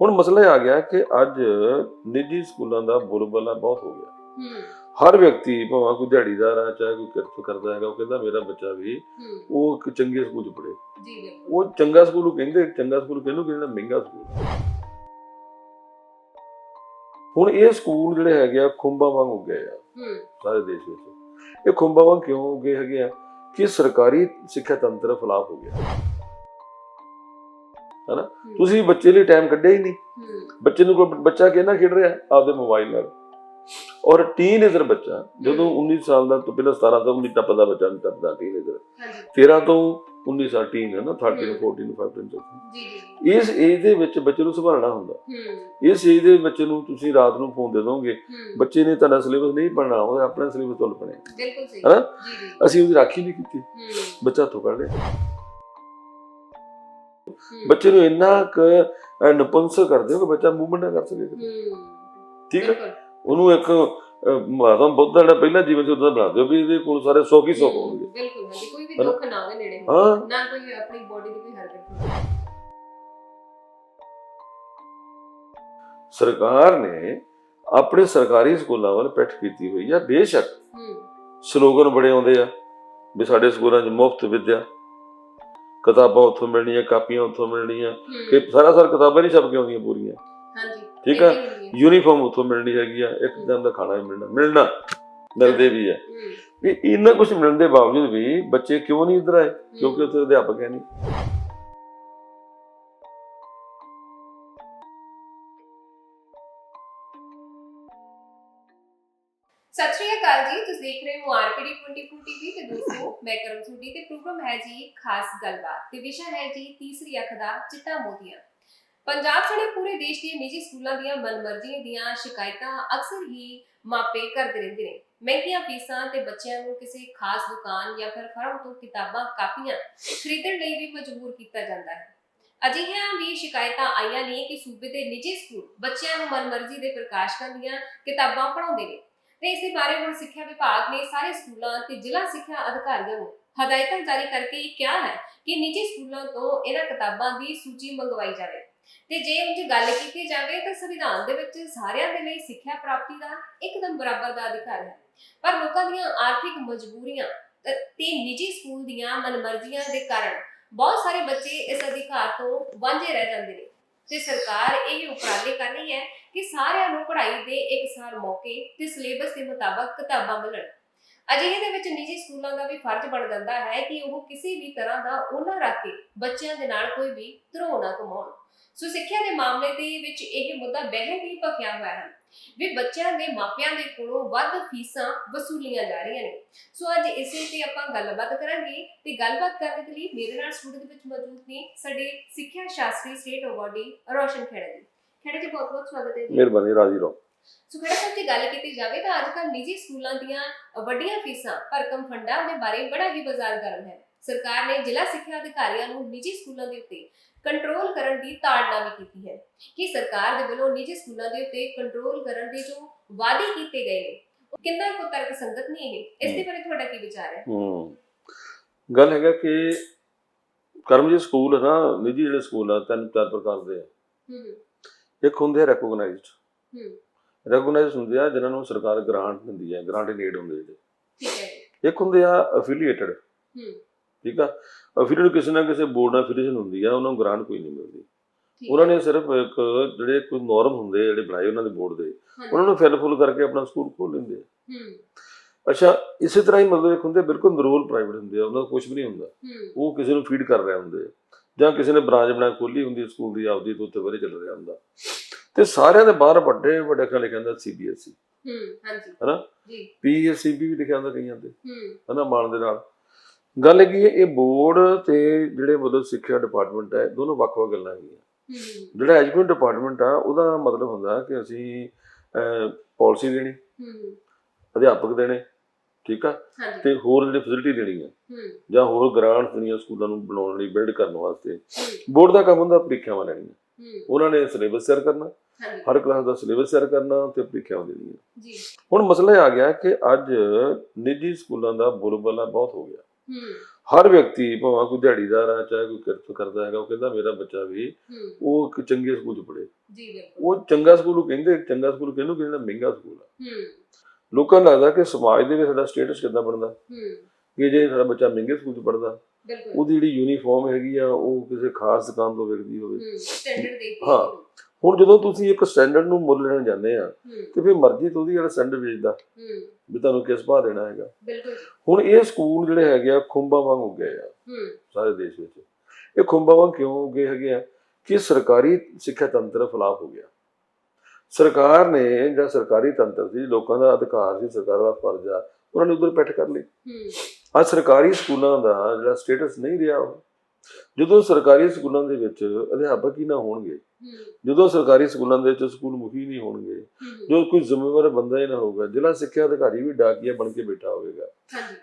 ਹੁਣ ਮਸਲਾ ਇਹ ਆ ਗਿਆ ਕਿ ਅੱਜ ਨਿੱਜੀ ਸਕੂਲਾਂ ਦਾ ਬੁਲਬਲਾ ਬਹੁਤ ਹੋ ਗਿਆ। ਹਰ ਵਿਅਕਤੀ ਭਾਵੇਂ ਕੋਈ ਦਿਹਾੜੀਦਾਰ ਆ ਚਾਹੇ ਕੋਈ ਕਿਰਤ ਕਰਦਾ ਹੈਗਾ ਉਹ ਕਹਿੰਦਾ ਮੇਰਾ ਬੱਚਾ ਵੀ ਉਹ ਇੱਕ ਚੰਗੇ ਸਕੂਲ 'ਚ ਜੀ ਬਿਲਕੁਲ। ਉਹ ਚੰਗਾ ਸਕੂਲ ਉਹ ਕਹਿੰਦੇ ਚੰਗਾ ਸਕੂਲ ਕਿਹਨੂੰ ਕਹਿੰਦਾ ਮਹਿੰਗਾ ਸਕੂਲ। ਹੁਣ ਇਹ ਸਕੂਲ ਜਿਹੜੇ ਹੈਗੇ ਆ ਖੁੰਬਾਂ ਵਾਂਗ ਹੋ ਗਏ ਆ ਸਾਰੇ ਦੇਸ਼ ਵਿੱਚ। ਇਹ ਖੁੰਬਾਂ ਵਾਂਗ ਕਿਉਂ ਹੋ ਗਏ ਹੈਗੇ ਆ? ਕਿ ਸਰਕਾਰੀ ਸਿੱਖਿਆ ਤੰਤਰ ਫਲਾਪ ਹੋ ਗਿਆ। ਹਨਾ? ਹੂੰ, ਤੁਸੀਂ ਬੱਚੇ ਲਈ ਟਾਈਮ ਕੱਢਿਆ ਹੀ ਨਹੀਂ। ਹੂੰ। ਬੱਚੇ ਨੂੰ ਕੋਈ ਬੱਚਾ ਕਿਹਨਾਂ ਖੇਡ ਰਿਹਾ? ਆਪਦੇ ਮੋਬਾਈਲ ਨਾਲ। ਔਰ ਟੀਨੇਜਰ ਬੱਚਾ ਜਦੋਂ 19 ਸਾਲ ਦਾ ਤੋਂ ਪਹਿਲਾਂ 17 ਤੋਂ 19 ਟੱਪਦਾ ਬੱਚਾ ਨਹੀਂ ਟੱਪਦਾ ਟੀਨੇਜਰ ਹਾਂਜੀ। 13 ਤੋਂ 19 ਸਾਲ ਟੀਨ ਹੈ ਨਾ 13 ਹੂੰ। 14 15 ਤੱਕ ਜੀ ਜੀ। ਇਸ ਏਜ ਦੇ ਵਿੱਚ ਬੱਚੇ ਨੂੰ ਸੰਭਾਲਣਾ ਹੁੰਦਾ। ਹੂੰ। ਇਸ ਏਜ ਦੇ ਬੱਚੇ ਨੂੰ ਤੁਸੀਂ ਰਾਤ ਨੂੰ ਫੋਨ ਦੇ ਦੋਗੇ ਹੂੰ। ਬੱਚੇ ਨੇ ਤੁਹਾਡਾ ਸਿਲੇਬਸ ਨਹੀਂ ਪੜ੍ਹਨਾ ਉਹਦਾ ਆਪਣਾ ਸਿਲੇਬਸ ਤੁਲ ਪਣੇ। ਬਿਲਕੁਲ ਸਹੀ। ਹਨਾ? ਜੀ ਜੀ। ਅਸੀਂ ਉਹਦੀ ਰਾਖੀ ਨਹੀਂ ਕੀਤੀ। ਹੂੰ। ਬੱਚਾ ਹੱਥੋਂ ਕੱਢ ਲਿਆ। ਹੂੰ, ਬੱਚੇ ਨੂੰ ਇੰਨਾ ਕੁ ਨਪੁੰਸਕ ਕਰ ਦਿਓ ਕਿ ਬੱਚਾ ਮੂਵਮੈਂਟ ਨਾ ਕਰ ਸਕੇ ਹੂੰ। ਠੀਕ ਹੈ? ਉਹਨੂੰ ਇੱਕ ਮਹਾਤਮਾ ਬੁੱਧ ਦਾ ਜਿਹੜਾ ਪਹਿਲਾ ਜੀਵਨ ਸੀ ਉਹਦਾ ਬਣਾ ਦਿਓ ਵੀ ਇਹਦੇ ਕੋਲ ਸਾਰੇ ਸੁੱਖ ਹੀ ਸੁੱਖ ਹੂੰ, ਹੋਣਗੇ। ਬਿਲਕੁਲ ਕੋਈ ਵੀ? ਦੁੱਖ ਨਾ ਉਹਦੇ ਨੇੜੇ ਹਾਂ। ਨਾ ਕੋਈ ਆਪਣੀ ਬੋਡੀ ਦੀ ਕੋਈ ਹਰਕਤ ਸਰਕਾਰ ਨੇ ਆਪਣੇ ਸਰਕਾਰੀ ਸਕੂਲਾਂ ਵੱਲ ਪਿੱਠ ਕੀਤੀ ਹੋਈ ਆ ਬੇਸ਼ੱਕ ਹੂੰ। ਸਲੋਗਨ ਬੜੇ ਆਉਂਦੇ ਆ ਵੀ ਸਾਡੇ ਸਕੂਲਾਂ 'ਚ ਮੁਫਤ ਵਿੱਦਿਆ ਕਿਤਾਬਾਂ ਉੱਥੋਂ ਮਿਲਣੀਆਂ ਕਾਪੀਆਂ ਉੱਥੋਂ ਮਿਲਣੀਆਂ। ਕਿ ਹੂੰ ਸਾਰਾ ਸਾਰ ਕਿਤਾਬਾਂ ਨਹੀਂ ਛਪ ਕੇ ਆਉਂਦੀਆਂ ਪੂਰੀਆਂ। ਹਾਂਜੀ ਠੀਕ ਆ। ਹੈ। ਯੂਨੀਫਾਰਮ ਉੱਥੋਂ ਮਿਲਣੀ ਹੈਗੀ ਆ ਇੱਕ ਦਿਨ ਦਾ ਖਾਣਾ ਵੀ ਮਿਲਣਾ ਮਿਲਣਾ ਮਿਲਦੇ ਵੀ ਆ। ਹੂੰ, ਵੀ ਇੰਨਾ ਕੁਝ ਮਿਲਣ ਦੇ ਬਾਵਜੂਦ ਵੀ ਬੱਚੇ ਕਿਉਂ ਨਹੀਂ ਇੱਧਰ ਆਏ? ਕਿਉਂਕਿ ਉੱਥੇ ਅਧਿਆਪਕ ਹੈ ਨਹੀਂ। ਸਤਿ ਸ਼੍ਰੀ ਅਕਾਲ ਜੀ, ਤੁਸੀਂ ਦੇਖ ਰਹੇ ਹੋ ਆਰਪੀਡੀ 24 ਟੀਵੀ ਤੇ ਦੋਸਤੋ, ਮੈਂ ਕਰਮ ਸੂਡੀ ਤੇ ਪ੍ਰੋਗਰਾਮ ਹੈ ਜੀ ਖਾਸ ਗੱਲਬਾਤ। ਤੇ ਵਿਸ਼ਾ ਹੈ ਜੀ ਤੀਸਰੀ ਅੱਖ ਦਾ ਚਿੱਟਾ ਮੋਤੀਆ। ਪੰਜਾਬ ਸਣੇ ਪੂਰੇ ਦੇਸ਼ ਦੀਆਂ ਨਿੱਜੀ ਸਕੂਲਾਂ ਦੀਆਂ ਮਨਮਰਜ਼ੀ ਦੀਆਂ ਸ਼ਿਕਾਇਤਾਂ ਅਕਸਰ ਹੀ ਮਾਪੇ ਕਰਦੇ ਰਹਿੰਦੇ ਨੇ। ਮਹਿੰਗੀਆਂ ਫੀਸਾਂ ਤੇ ਬੱਚਿਆਂ ਨੂੰ ਕਿਸੇ ਖਾਸ ਦੁਕਾਨ ਜਾਂ ਫਿਰ ਫਰਮ ਤੋਂ ਕਿਤਾਬਾਂ, ਕਾਪੀਆਂ ਖਰੀਦਣ ਲਈ ਵੀ ਮਜਬੂਰ ਕੀਤਾ ਜਾਂਦਾ ਹੈ। ਅਜਿਹੀਆਂ ਵੀ ਸ਼ਿਕਾਇਤਾਂ ਆਈਆਂ ਨੇ ਕਿ ਸੂਬੇ ਦੇ ਨਿੱਜੀ ਸਕੂਲ ਬੱਚਿਆਂ ਨੂੰ ਮਨਮਰਜ਼ੀ ਦੇ ਪ੍ਰਕਾਸ਼ਕਾਂ ਦੀਆਂ ਕਿਤਾਬਾਂ ਪੜ੍ਹਾਉਂਦੇ ਨੇ। ਤੇ ਇਸ ਬਾਰੇ ਹੁਣ ਸਿੱਖਿਆ ਵਿਭਾਗ ਨੇ ਸਾਰੇ ਸਕੂਲਾਂ ਤੇ ਜ਼ਿਲ੍ਹਾ ਸਿੱਖਿਆ ਅਧਿਕਾਰੀਆਂ ਨੂੰ ਹਦਾਇਤਾਂ ਜਾਰੀ ਕਰਕੇ ਇਹ ਕਿਹਾ ਹੈ ਕਿ ਨਿੱਜੀ ਸਕੂਲਾਂ ਤੋਂ ਇਹਨਾਂ ਕਿਤਾਬਾਂ ਦੀ ਸੂਚੀ ਮੰਗਵਾਈ ਜਾਵੇ। ਤੇ ਜੇ ਉਂਝ ਗੱਲ ਕੀਤੀ ਜਾਵੇ ਤਾਂ ਸੰਵਿਧਾਨ ਦੇ ਵਿੱਚ ਸਾਰਿਆਂ ਦੇ ਲਈ ਸਿੱਖਿਆ ਪ੍ਰਾਪਤੀ ਦਾ ਇੱਕਦਮ ਬਰਾਬਰ ਦਾ ਅਧਿਕਾਰ ਹੈ। ਪਰ ਲੋਕਾਂ ਦੀਆਂ ਆਰਥਿਕ ਮਜਬੂਰੀਆਂ ਤੇ ਤੇ ਨਿੱਜੀ ਸਕੂਲ ਦੀਆਂ ਮਨਮਰਜ਼ੀਆਂ ਦੇ ਕਾਰਨ ਬਹੁਤ ਸਾਰੇ ਬੱਚੇ ਇਸ ਅਧਿਕਾਰ ਤੋਂ ਵਾਂਝੇ ਰਹਿ ਜਾਂਦੇ ਨੇ। ਤੇ ਸਰਕਾਰ ਇਹ ਉਪਰਾਲੇ ਕਰ ਰਹੀ ਹੈ ਕਿ ਸਾਰਿਆਂ ਨੂੰ ਪੜ੍ਹਾਈ ਦੇ ਇਕਸਾਰ ਮੌਕੇ ਤੇ ਸਿਲੇਬਸ ਦੇ ਮੁਤਾਬਕ ਕਿਤਾਬਾਂ ਮਿਲਣ। ਅਜਿਹੇ ਦੇ ਵਿੱਚ ਨਿੱਜੀ ਸਕੂਲਾਂ ਦਾ ਵੀ ਫਰਜ਼ ਬਣ ਜਾਂਦਾ ਹੈ ਕਿ ਉਹ ਕਿਸੇ ਵੀ ਤਰ੍ਹਾਂ ਦਾ ਉਹਨਾਂ ਰੱਖ ਕੇ ਬੱਚਿਆਂ ਦੇ ਨਾਲ ਕੋਈ ਵੀ ਧਰੋਹ ਨਾ ਕਮਾਉਣ। ਸੋ ਸਿੱਖਿਆ ਦੇ ਮਾਮਲੇ ਦੇ ਵਿੱਚ ਇਹ ਮੁੱਦਾ ਬਹਿ ਵੀ ਭਖਿਆ ਹੋਇਆ ਹੈ ਵੀ ਬੱਚਿਆਂ ਦੇ ਮਾਪਿਆਂ ਦੇ ਕੋਲੋਂ ਵੱਧ ਫੀਸਾਂ ਵਸੂਲੀਆਂ ਜਾ ਰਹੀਆਂ ਨੇ। ਸੋ ਅੱਜ ਇਸੇ ਤੇ ਆਪਾਂ ਗੱਲਬਾਤ ਕਰਾਂਗੇ ਤੇ ਗੱਲਬਾਤ ਕਰਨ ਦੇ ਲਈ ਮੇਰੇ ਨਾਲ ਸਟੂਡੀਓ ਦੇ ਵਿੱਚ ਮੌਜੂਦ ਨੇ ਸਾਡੇ ਸਿੱਖਿਆ ਸ਼ਾਸਤਰੀ ਸਟੇਟ ਅਵਾਰਡੀ ਰੋਸ਼ਨ ਖੇੜਾ ਜੀ। ਖੇੜਾ ਜੀ ਬਹੁਤ ਬਹੁਤ ਸਵਾਗਤ ਹੈ ਜੀ। ਮਿਹਰਬਾਨੀ ਰਾਜੀ ਰਹੋ। ਸੋ ਖੇੜਾ ਸਾਹਿਬ ਜੇ ਗੱਲ ਕੀਤੀ ਜਾਵੇ ਤਾਂ ਅੱਜ ਕੱਲ੍ਹ ਨਿੱਜੀ ਸਕੂਲਾਂ ਦੀਆਂ ਵੱਡੀਆਂ ਫੀਸਾਂ ਭਰਕਮ ਫੰਡਾਂ ਦੇ ਬਾਰੇ ਬੜਾ ਹੀ ਬਾਜ਼ਾਰ ਗਰਮ ਹੈ। ਸਰਕਾਰ ਨੇ ਜ਼ਿਲ੍ਹਾ ਸਿੱਖਿਆ ਅਧਿਕਾਰੀਆਂ ਨੂੰ ਨਿੱਜੀ ਸਕੂਲਾਂ ਦੇ ਉੱਤੇ ਕੰਟਰੋਲ ਕਰਨ ਦੀ ਤਾੜਨਾ ਵੀ ਕੀਤੀ ਹੈ। ਕਿ ਸਰਕਾਰ ਦੇ ਵੱਲੋਂ ਨਿੱਜੀ ਸਕੂਲਾਂ ਦੇ ਉੱਤੇ ਕੰਟਰੋਲ ਕਰਨ ਦੇ ਜੋ ਵਾਅਦੇ ਕੀਤੇ ਗਏ ਨੇ ਉਹ ਕਿੰਨਾ ਕੁ ਤਰਕ ਸੰਗਤ ਨਹੀਂ ਇਹ? ਇਸ ਦੇ ਬਾਰੇ ਤੁਹਾਡਾ ਕੀ ਵਿਚਾਰ ਹੈ? ਹੂੰ। ਗੱਲ ਹੈਗਾ ਕਿ ਕਰਮਜੀਤ ਸਕੂਲ ਹੈ ਨਾ ਨਿੱਜੀ ਜਿਹੜੇ ਸਕੂਲ ਆ ਤਿੰਨ ਚਾਰ ਪ੍ਰਕਾਰ ਦੇ ਆ। ਹੂੰ। ਇੱਕ ਹੁੰਦੇ ਆ ਰੈਕੋਗਨਾਈਜ਼ਡ ਹੂੰ। ਰੈਕੋਗਨਾਈਜ਼ਡ ਹੁੰਦੇ ਆ ਜਿਨ੍ਹਾਂ ਨੂੰ ਸਰਕਾਰ ਗ੍ਰਾਂਟ ਦਿੰਦੀ ਹੈ ਗ੍ਰਾਂਟ ਏਡ ਹੁੰਦੇ ਜਿਹੜੇ। ਠੀਕ ਹੈ ਇੱਕ ਹੁੰਦੇ ਆ ਅਫੀਲੀਏਟਡ ਹੂੰ। ਠੀਕ ਆ? ਅਫੀਲੀਏਟਡ ਕਿਸੇ ਨਾ ਕਿਸੇ ਬੋਰਡ ਨਾਲ ਅਫੀਲੀਏਸ਼ਨ ਹੁੰਦੀ ਆ ਉਹਨਾਂ ਨੂੰ ਗ੍ਰਾਂਟ ਕੋਈ ਨਹੀਂ ਮਿਲਦੀ। ਉਹਨਾਂ। ਨੇ ਸਿਰਫ ਇੱਕ ਜਿਹੜੇ ਕੋਈ ਨਾਰਮ ਹੁੰਦੇ ਜਿਹੜੇ ਬਣਾਏ ਉਹਨਾਂ ਦੇ ਬੋਰਡ ਦੇ। ਉਹਨਾਂ ਨੂੰ ਫਿਲ ਫੁੱਲ ਕਰਕੇ ਆਪਣਾ ਸਕੂਲ ਖੋਲ ਲੈਂਦੇ ਆ। ਅੱਛਾ ਇਸੇ ਤਰ੍ਹਾਂ ਹੀ ਮਤਲਬ ਇੱਕ ਹੁੰਦੇ ਬਿਲਕੁਲ ਨਰੋਲ ਪ੍ਰਾਈਵੇਟ ਹੁੰਦੇ ਆ ਉਹਨਾਂ ਦਾ ਕੁਝ ਵੀ ਨਹੀਂ ਹੁੰਦਾ। ਉਹ ਕਿਸੇ ਨੂੰ ਫੀਡ ਕਰ ਰਹੇ ਹੁੰਦੇ। ਜਾਂ ਕਿਸੇ ਨੇ ਬ੍ਰਾਂਚ ਬਣਾ ਖੋਲੀ ਹੁੰਦੀ ਸਕੂਲ ਦੀ ਆਪਦੀ ਤੋਂ ਉੱਤੇ ਵਰੇ ਚੱਲ ਰਿਹਾ ਹੁੰਦਾ। ਤੇ ਸਾਰਿਆਂ ਦੇ ਬਾਹਰ ਵੱਡੇ ਵੱਡੇ ਅੱਖਰਾਂ ਲਿਖਿਆ ਹੁੰਦਾ ਸੀਬੀਐਸਈ ਹੂੰ ਹਾਂਜੀ। ਹਨਾ? ਜੀ। ਪੀਐਸਸੀਬੀ ਵੀ ਲਿਖਿਆ ਹੁੰਦਾ ਕਈਆਂ ਤੇ। ਹੂੰ। ਹਨਾ ਮਾਨ ਦੇ ਨਾਲ। ਗੱਲ ਕੀ ਹੈ ਇਹ ਬੋਰਡ ਤੇ ਜਿਹੜੇ ਮਤਲਬ ਸਿੱਖਿਆ ਡਿਪਾਰਟਮੈਂਟ ਹੈ ਦੋਨੋਂ ਵੱਖ-ਵੱਖ ਗੱਲਾਂ ਹੈਗੀਆਂ। ਹੂੰ। ਜਿਹੜਾ ਐਜੂਕੇਸ਼ਨ ਡਿਪਾਰਟਮੈਂਟ ਆ ਉਹਦਾ ਮਤਲਬ ਹੁੰਦਾ ਕਿ ਅਸੀਂ ਪਾਲਿਸੀ ਦੇਣੀ ਅਧਿਆਪਕ ਦੇਣੇ ਠੀਕ ਆ? ਤੇ ਹੋਰ ਜਿਹੜੇ ਫੈਸਿਲਿਟੀ ਦੇਣੀ ਆ ਜਾਂ ਹੋਰ ਗ੍ਰਾਂਟ ਦੇਣੀਆਂ ਸਕੂਲਾਂ ਨੂੰ ਬਣਾਉਣ ਲਈ ਬਿਲਡ ਕਰਨ ਵਾਸਤੇ। ਬੋਰਡ ਦਾ ਕੰਮ ਹੁੰਦਾ ਪ੍ਰੀਖਿਆਵਾਂ ਲੈਣੀਆਂ। ਉਹਨਾਂ ਨੇ ਸਿਲੇਬਸ ਤਿਆਰ ਕਰਨਾ ਹਰ ਕਲਾਸ ਦਾ ਸਿਲੇਬਸ ਤਿਆਰ ਕਰਨਾ ਤੇ ਪ੍ਰੀਖਿਆਵਾਂ ਦੇਣੀਆਂ। ਜੀ। ਹੁਣ ਮਸਲਾ ਇਹ ਆ ਗਿਆ ਕਿ ਅੱਜ ਨਿੱਜੀ ਸਕੂਲਾਂ ਦਾ ਬੁਲਬਲਾ ਬਹੁਤ ਹੋ ਗਿਆ। ਹਰ ਵਿਅਕਤੀ ਭਾਵੇਂ ਕੋਈ ਦਿਹਾੜੀਦਾਰ ਆ ਚਾਹੇ ਕੋਈ ਕਿਰਤ ਕਰਦਾ ਹੈਗਾ ਉਹ ਕਹਿੰਦਾ ਮੇਰਾ ਬੱਚਾ ਵੀ ਉਹ ਇੱਕ ਚੰਗੇ ਸਕੂਲ 'ਚ ਜੀ ਬਿਲਕੁਲ। ਉਹ ਚੰਗਾ ਸਕੂਲ ਉਹ ਕਹਿੰਦੇ ਚੰਗਾ ਸਕੂਲ ਕਿਹਨੂੰ ਕਹਿੰਦੇ? ਮਹਿੰਗਾ ਸਕੂਲ ਆ। ਲੋਕਾਂ ਨੂੰ ਲੱਗਦਾ ਕਿ ਸਮਾਜ ਦੇ ਵਿੱਚ ਸਾਡਾ ਸਟੇਟਸ ਕਿੱਦਾਂ ਬਣਦਾ? ਹੂੰ। ਕਿ ਜੇ ਸਾਡਾ ਬੱਚਾ ਮਹਿੰਗੇ ਸਕੂਲ 'ਚ ਪੜਦਾ ਬਿਲਕੁਲ। ਉਹਦੀ ਜਿਹੜੀ ਯੂਨੀਫਾਰਮ ਹੈਗੀ ਆ ਉਹ ਕਿਸੇ ਖਾਸ ਦੁਕਾਨ ਤੋਂ ਵਿਕਦੀ ਹੋਵੇ। ਹੂੰ। ਹੁਣ ਜਦੋਂ ਤੁਸੀਂ ਇੱਕ ਸਟੈਂਡਰਡ ਨੂੰ ਮੁੱਲ ਲੈਣ ਜਾਂਦੇ ਆ ਤੇ ਫਿਰ ਮਰਜ਼ੀ ਤੋਂ ਉਹਦੀ ਜਿਹੜਾ ਸਟੈਂਡਰਡ ਵੇਚਦਾ ਵੀ ਤੁਹਾਨੂੰ ਕਿਸ ਭਾਅ ਦੇਣਾ ਹੈਗਾ। ਬਿਲਕੁਲ। ਹੁਣ ਇਹ ਸਕੂਲ ਜਿਹੜੇ ਹੈਗੇ ਆ ਖੁੰਬਾਂ ਵਾਂਗ ਹੋ ਗਏ ਆ ਸਾਰੇ ਦੇਸ਼ ਵਿੱਚ। ਇਹ ਖੁੰਬਾਂ ਵਾਂਗ ਕਿਉਂ ਹੋ ਗਏ ਹੈਗੇ ਆ? ਕਿ ਸਰਕਾਰੀ ਸਿੱਖਿਆ ਤੰਤਰ ਫਲਾਪ ਹੋ ਗਿਆ। ਸਰਕਾਰ ਨੇ ਜਿਹੜਾ ਸਰਕਾਰੀ ਤੰਤਰ ਸੀ ਲੋਕਾਂ ਦਾ ਅਧਿਕਾਰ ਸੀ ਸਰਕਾਰ ਦਾ ਫਰਜ਼ ਆ ਉਹਨਾਂ ਨੇ ਉਧਰ ਪੈਠ ਕਰ ਲਈ। ਹੂੰ। ਅੱਜ ਸਰਕਾਰੀ ਸਕੂਲਾਂ ਦਾ ਜਿਹੜਾ ਸਟੇਟਸ ਨਹੀਂ ਰਿਹਾ ਉਹ। ਜਦੋਂ ਸਰਕਾਰੀ ਸਕੂਲਾਂ ਦੇ ਵਿੱਚ ਅਧਿਆਪਕ ਹੀ ਨਾ ਹੋਣਗੇ ਜਦੋਂ ਸਰਕਾਰੀ ਸਕੂਲਾਂ ਦੇ ਵਿੱਚ ਸਕੂਲ ਮੁਖੀ ਨਹੀਂ ਹੋਣਗੇ ਜੋ ਕੋਈ ਜ਼ਿੰਮੇਵਾਰ ਬੰਦਾ ਹੀ ਨਾ ਹੋਊਗਾ ਜ਼ਿਲ੍ਹਾ ਸਿੱਖਿਆ ਅਧਿਕਾਰੀ ਵੀ ਡਾਕੀਆ ਬਣ ਕੇ ਬੈਠਾ ਹੋਵੇਗਾ।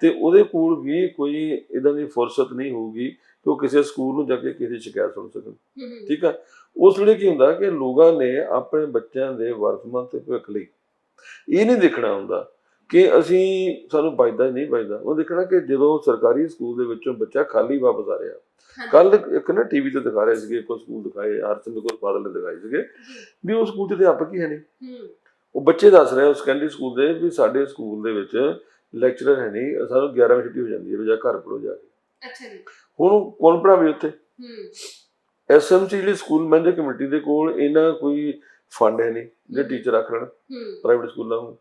ਤੇ ਉਹਦੇ ਕੋਲ ਵੀ ਕੋਈ ਇਦਾਂ ਦੀ ਫੁਰਸਤ ਨਹੀਂ ਹੋਊਗੀ ਕਿ ਉਹ ਕਿਸੇ ਸਕੂਲ ਨੂੰ ਜਾ ਕੇ ਕਿਸੇ ਸ਼ਿਕਾਇਤ ਸੁਣ ਸਕਣ। ਠੀਕ ਆ? ਉਸ ਵੇਲੇ ਕੀ ਹੁੰਦਾ ਕਿ ਲੋਕਾਂ ਨੇ ਆਪਣੇ ਬੱਚਿਆਂ ਦੇ ਵਰਤਮਾਨ ਤੇ ਭਵਿੱਖ ਲਈ ਇਹ ਨਹੀਂ ਦੇਖਣਾ ਹੁੰਦਾ ਕਿ ਅਸੀਂ ਸਾਨੂੰ ਬਚਦਾ ਨਹੀਂ ਬਚਦਾ ਉਹ ਦੇਖਣਾ ਕਿ ਜਦੋਂ ਸਰਕਾਰੀ ਸਕੂਲ ਦੇ ਵਿੱਚੋਂ ਬੱਚਾ ਖਾਲੀ ਵਾਪਸ ਆ ਰਿਹਾ। ਕੱਲ ਇੱਕ ਨਾ ਟੀਵੀ ਤੇ ਦਿਖਾ ਰਹੇ ਸੀਗੇ ਕੋਈ ਸਕੂਲ ਦਿਖਾਏ ਹਰਸਿੰਦਰ ਕੌਰ ਬਾਦਲ ਨੇ ਦਿਖਾਏ ਸੀਗੇ। ਵੀ ਉਹ ਸਕੂਲ 'ਚ ਅਧਿਆਪਕ ਹੀ ਹੈ ਨਹੀਂ? ਉਹ ਬੱਚੇ ਦੱਸ ਰਹੇ ਆ ਸੈਕੰਡਰੀ ਸਕੂਲ ਦੇ ਵੀ ਸਾਡੇ ਸਕੂਲ ਦੇ ਵਿੱਚ ਲੈਕਚਰਰ ਹੈ ਨਹੀਂ ਸਾਨੂੰ 11 ਵਜੇ ਛੁੱਟੀ ਹੋ ਜਾਂਦੀ ਹੈ ਵੀ ਜਾ ਘਰ ਪੜੋ ਜਾ ਕੇ। ਅੱਛਾ ਜੀ। ਹੁਣ ਕੌਣ ਪੜਾਵੇ ਉੱਥੇ? ਹੂੰ। ਐਸਐਮਸੀ ਜਿਹੜੀ ਸਕੂਲ ਮੈਨੇਜਰ ਕਮੇਟੀ ਦੇ ਕੋਲ ਇਹਨਾਂ ਕੋਈ ਫੰਡ ਹੈ ਨਹੀਂ ਜੇ ਟੀਚਰ ਰੱਖ ਲੈਣ ਪ੍ਰਾਈਵੇਟ ਸਕੂਲਾਂ ਨੂੰ।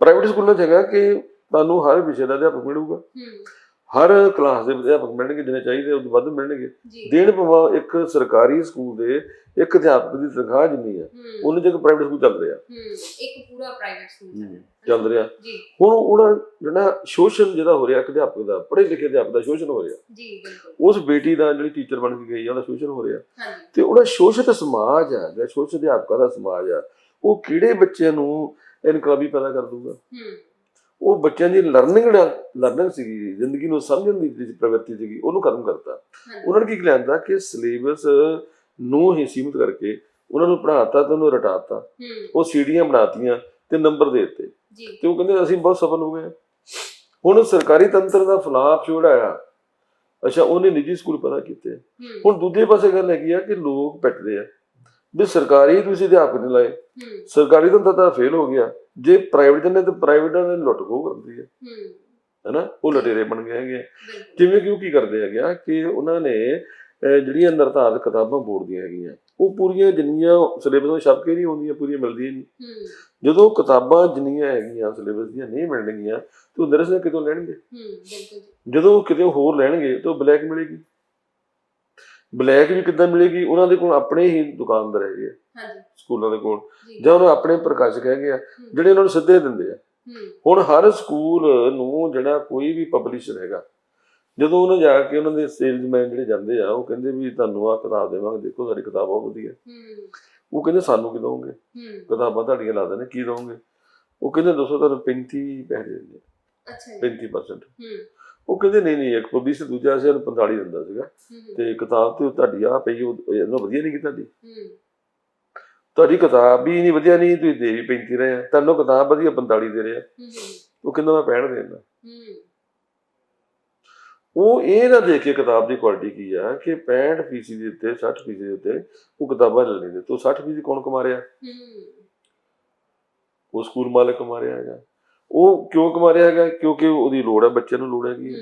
ਪ੍ਰਾਈਵੇਟ ਸਕੂਲਾਂ 'ਚ ਹੈਗਾ ਕਿ ਤੁਹਾਨੂੰ ਹਰ ਵਿਸ਼ੇ ਦਾ ਅਧਿਆਪਕ ਮਿਲੂਗਾ। ਹੂੰ। ਹਰ ਕਲਾਸ ਦੇ ਅਧਿਆਪਕ ਮਿਲਣਗੇ ਜਿੰਨੇ ਚਾਹੀਦੇ ਉਹ ਵੱਧ ਮਿਲਣਗੇ। ਦੇਣ ਪਵਾ ਇੱਕ ਸਰਕਾਰੀ ਸਕੂਲ ਦੇ ਇੱਕ ਅਧਿਆਪਕ ਦੀ ਤਨਖਾਹ ਜਿੰਨੀ ਹੂੰ। ਉਹਨੇ ਜੇ ਪ੍ਰਾਈਵੇਟ ਸਕੂਲ ਚੱਲ ਰਿਹਾ। ਹੂੰ ਇੱਕ ਪੂਰਾ ਪ੍ਰਾਈਵੇਟ ਸਕੂਲ ਹੂੰ, ਚੱਲ ਰਿਹਾ। ਹੁਣ ਉਹਨਾਂ ਜਿਹੜਾ ਸ਼ੋਸ਼ਣ ਜਿਹੜਾ ਹੋ ਰਿਹਾ ਇੱਕ ਅਧਿਆਪਕ ਦਾ ਪੜ੍ਹੇ ਲਿਖੇ ਅਧਿਆਪਕ ਦਾ ਸ਼ੋਸ਼ਣ ਹੋ ਰਿਹਾ। ਜੀ ਬਿਲਕੁਲ। ਉਸ ਬੇਟੀ ਦਾ ਜਿਹੜੀ ਟੀਚਰ ਬਣ ਕੇ ਗਈ ਆ ਉਹਦਾ ਸ਼ੋਸ਼ਣ ਹੋ ਰਿਹਾ। ਤੇ ਉਹਦਾ ਸ਼ੋਸ਼ਿਤ ਸਮਾਜ ਆ ਜਿਹੜਾ ਸ਼ੋਸ਼ਿਤ ਅਧਿਆਪਕਾਂ ਦਾ ਸਮਾਜ ਆ ਉਹ ਕਿਹੜੇ ਬੱਚਿਆਂ ਨੂੰ ਇਨਕਲਾਬੀ ਪੈਦਾ ਕਰ ਦੂਗਾ ਉਹ ਬੱਚਿਆਂ ਦੀ ਲਰਨਿੰਗ ਲਰਨਿੰਗ ਸੀਗੀ ਜ਼ਿੰਦਗੀ ਨੂੰ ਸਮਝਣ ਦੀ ਜਿਹੜੀ ਪ੍ਰਵਿਰਤੀ ਸੀਗੀ ਉਹਨੂੰ ਖਤਮ ਕਰਤਾ। ਉਹਨਾਂ ਨੇ ਕੀ ਲਿਆਂਦਾ ਕਿ ਸਿਲੇਬਸ ਨੂੰ ਹੀ ਸੀਮਿਤ ਕਰਕੇ ਉਹਨਾਂ ਨੂੰ ਪੜ੍ਹਾਤਾ ਤੇ ਉਹਨੂੰ ਰਟਾਤਾ। ਉਹ ਸੀੜੀਆਂ ਬਣਾਤੀਆਂ ਤੇ ਨੰਬਰ ਦੇ ਦਿੱਤੇ। ਜੀ। ਤੇ ਉਹ ਕਹਿੰਦੇ ਅਸੀਂ ਬਹੁਤ ਸਫਲ ਹੋ ਗਏ। ਹੁਣ ਸਰਕਾਰੀ ਤੰਤਰ ਦਾ ਫਲਾਪ ਛੋੜਾਇਆ ਅੱਛਾ ਉਹਨੇ ਨਿੱਜੀ ਸਕੂਲ ਪੈਦਾ ਕੀਤੇ। ਹੁਣ ਦੂਜੇ ਪਾਸੇ ਗੱਲ ਹੈਗੀ ਆ ਕਿ ਲੋਕ ਪਿੱਟਦੇ ਆ। ਵੀ ਸਰਕਾਰੀ ਤੁਸੀਂ ਅਧਿਆਪਕ ਨਹੀਂ ਲਾਏ। ਸਰਕਾਰੀ ਤੰਤਰ ਤਾਂ ਫੇਲ ਹੋ ਗਿਆ। ਜੇ ਪ੍ਰਾਈਵੇਟ ਨੇ ਤੇ ਪ੍ਰਾਈਵੇਟ ਨੇ ਲੁੱਟ ਖੋਹ ਕਰਦੀ ਹੈ। ਹੈਨਾ? ਉਹ ਲਟੇਰੇ ਬਣ ਗਏ ਹੈਗੇ ਜਿਵੇਂ ਕਿ ਉਹ ਕੀ ਕਰਦੇ ਹੈਗੇ ਆ ਕਿ ਉਹਨਾਂ ਨੇ ਜਿਹੜੀਆਂ ਨਿਰਧਾਰਤ ਕਿਤਾਬਾਂ ਬੋਰਡ ਦੀਆਂ ਹੈਗੀਆਂ ਉਹ ਪੂਰੀਆਂ ਜਿੰਨੀਆਂ ਸਿਲੇਬਸ ਵਿੱਚ ਛਪ ਕੇ ਨਹੀਂ ਆਉਂਦੀਆਂ ਪੂਰੀਆਂ ਮਿਲਦੀਆਂ ਨਹੀਂ। ਜਦੋਂ ਕਿਤਾਬਾਂ ਜਿੰਨੀਆਂ ਹੈਗੀਆਂ ਸਿਲੇਬਸ ਦੀਆਂ ਨਹੀਂ ਮਿਲਣਗੀਆਂ ਤੇ ਉਹ ਦਰਅਸਲ ਕਿਤੋਂ ਲੈਣਗੇ? ਜਦੋਂ ਕਿਤੇ ਹੋਰ ਲੈਣਗੇ ਤਾਂ ਬਲੈਕ ਮਿਲੇਗੀ। ਬਲੈਕ ਵੀ ਕਿੱਦਾਂ ਮਿਲੇਗੀ ਉਹਨਾਂ ਦੇ ਕੋਲ ਆਪਣੇ ਹੀ ਦੁਕਾਨਦਾਰ ਹੈਗੇ ਆ ਹਾਂਜੀ। ਸਕੂਲਾਂ ਦੇ ਕੋਲ। ਜੀ। ਉਹਨਾਂ ਆਪਣੇ ਪ੍ਰਕਾਸ਼ਕ ਹੈਗੇ ਆ ਜਿਹੜੇ ਉਹਨਾਂ ਨੂੰ ਸਿੱਧੇ ਦਿੰਦੇ ਆ। ਹੁਣ ਹਰ ਸਕੂਲ ਨੂੰ ਜਿਹੜਾ ਕੋਈ ਵੀ ਪਬਲਿਸ਼ਰ ਹੈਗਾ ਜਦੋਂ ਉਹਨਾਂ ਜਾ ਕੇ ਉਹਨਾਂ ਦੇ ਸੇਲਜ਼ਮੈਨ ਜਿਹੜੇ ਜਾਂਦੇ ਆ ਉਹ ਕਹਿੰਦੇ ਵੀ ਤੁਹਾਨੂੰ ਆਹ ਕਿਤਾਬ ਦੇਵਾਂਗੇ ਦੇਖੋ ਸਾਡੀ ਕਿਤਾਬ ਬਹੁਤ ਵਧੀਆ। ਉਹ ਕਹਿੰਦੇ ਸਾਨੂੰ ਕੀ ਦੋਗੇ ਕਿਤਾਬਾਂ ਤੁਹਾਡੀਆਂ ਲਾ ਦੇਣੇ ਕੀ ਦੋਗੇ ਉਹ ਕਹਿੰਦੇ ਦੱਸੋ ਤੁਹਾਨੂੰ 35 ਪੈਸੇ ਦਿੰਦੇ ਅੱਛਾ ਜੀ। 35% ਹੂੰ। ਉਹ ਕਹਿੰਦੇ ਨਹੀਂ ਨਹੀਂ ਇੱਕ ਪਬਲਿਸ਼ਰ ਦੂਜਾ ਸੀ ਉਹਨੂੰ 45 ਦਿੰਦਾ ਸੀਗਾ। ਤੇ ਕਿਤਾਬ ਤੇ ਤੁਹਾਡੀ ਆ ਪਈ ਉਹ ਇਹਨਾਂ ਵਧੀਆ ਨਹੀਂ ਕਿ ਤੁਹਾਡੀ? ਤੁਹਾਡੀ ਕਿਤਾਬ ਵੀ ਨਹੀਂ ਵਧੀਆ ਨਹੀਂ ਤੁਸੀਂ ਦੇ ਵੀ 35 ਰਹੇ ਆ। ਤੁਹਾਨੂੰ ਕਿਤਾਬ ਵਧੀਆ 45 ਦੇ ਰਿਹਾ ਹੂੰ। ਉਹ ਕਹਿੰਦਾ ਮੈਂ 65 ਦੇਣਾ ਉਹ ਇਹ ਨਾ ਦੇਖ ਕੇ ਕਿਤਾਬ ਦੀ ਕੁਆਲਿਟੀ ਕੀ ਆ ਕਿ 65 ਫੀਸਦੀ ਦੇ ਉੱਤੇ 60 ਫੀਸਦੀ ਦੇ ਉੱਤੇ ਉਹ ਕਿਤਾਬਾਂ ਲੈ ਲੈਂਦੇ ਤੋਂ 60 ਫੀਸਦੀ ਕੌਣ ਕਮਾ ਰਿਹਾ? ਉਹ ਸਕੂਲ ਮਾਲਕ ਕਮਾ ਰਿਹਾ ਹੈਗਾ। ਉਹ ਕਿਉਂ ਕਮਾ ਰਿਹਾ ਹੈਗਾ? ਕਿਉਂਕਿ ਉਹਦੀ ਲੋੜ ਹੈ ਬੱਚਿਆਂ ਨੂੰ ਲੋੜ ਹੈਗੀ ਹੈ।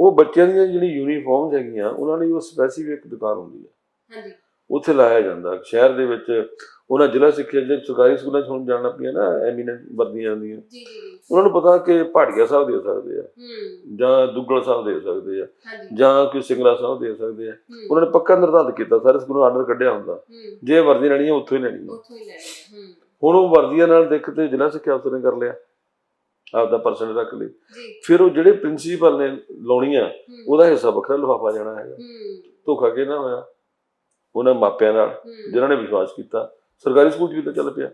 ਉਹ ਬੱਚਿਆਂ ਦੀਆਂ ਜਿਹੜੀ ਯੂਨੀਫਾਰਮਸ ਹੈਗੀਆਂ ਉਹਨਾਂ ਲਈ ਉਹ ਸਪੈਸੀਫਿਕ ਦੁਕਾਨ ਹੁੰਦੀ ਹੈ। ਹਾਂਜੀ। ਉੱਥੇ ਲਾਇਆ ਜਾਂਦਾ। ਸ਼ਹਿਰ ਦੇ ਵਿੱਚ ਉਹਨਾਂ ਜ਼ਿਲ੍ਹਾ ਸਿੱਖਿਆ ਦੇ ਸਰਕਾਰੀ ਸਕੂਲਾਂ 'ਚ ਹੁਣ ਜਾਣਾ ਪਈਆਂ ਨਾ ਐਮੀਨੈਂਟ ਵਰਦੀਆਂ ਆਉਂਦੀਆਂ। ਜੀ ਜੀ ਉਹਨਾਂ ਨੂੰ ਪਤਾ ਕਿ ਭਾਟੀਆ ਸਾਹਿਬ ਦੇ ਸਕਦੇ ਆ। ਹੂੰ। ਜਾਂ ਦੁੱਗਲ ਸਾਹਿਬ ਦੇ ਸਕਦੇ ਆ। ਜਾਂ ਕੋਈ ਸਿੰਗਲਾ ਸਾਹਿਬ ਦੇ ਸਕਦੇ ਆ। ਉਹਨਾਂ ਨੇ ਪੱਕਾ ਨਿਰਧਾਰਿਤ ਕੀਤਾ ਸਾਰੇ ਸਕੂਲਾਂ ਆਰਡਰ ਕੱਢਿਆ ਹੁੰਦਾ। ਜੇ ਵਰਦੀ ਲੈਣੀ ਹੈ ਉੱਥੋਂ ਹੀ ਲੈਣੀ ਹੈ ਉੱਥੋਂ ਹੀ ਲੈਣੀ ਹੈ। ਹੂੰ ਹੁਣ ਉਹ ਵਰਦੀਆਂ ਨਾਲ ਦੇਖ ਤੇ ਜ਼ਿਲ੍ਹਾ ਸਿੱਖਿਆ ਅਫਸਰ ਨੇ ਕਰ ਲਿਆ। ਆਪਦਾ ਪਰਸੈਂਟ ਰੱਖ ਲਈ ਫਿਰ ਉਹ ਜਿਹੜੇ ਪ੍ਰਿੰਸੀਪਲ ਨੇ ਲਾਉਣੀਆਂ ਉਹਦਾ ਹਿੱਸਾ ਵੱਖਰਾ ਲਿਫਾਫਾ ਜਾਣਾ ਹੈਗਾ। ਧੋਖਾ ਕਿ ਨਾ ਹੋਇਆ? ਉਹਨਾਂ ਮਾਪਿਆਂ ਨਾਲ ਜਿਨ੍ਹਾਂ ਨੇ ਵਿਸ਼ਵਾਸ ਕੀਤਾ। ਸਰਕਾਰੀ ਸਕੂਲ 'ਚ ਵੀ ਤਾਂ ਚੱਲ ਪਿਆ।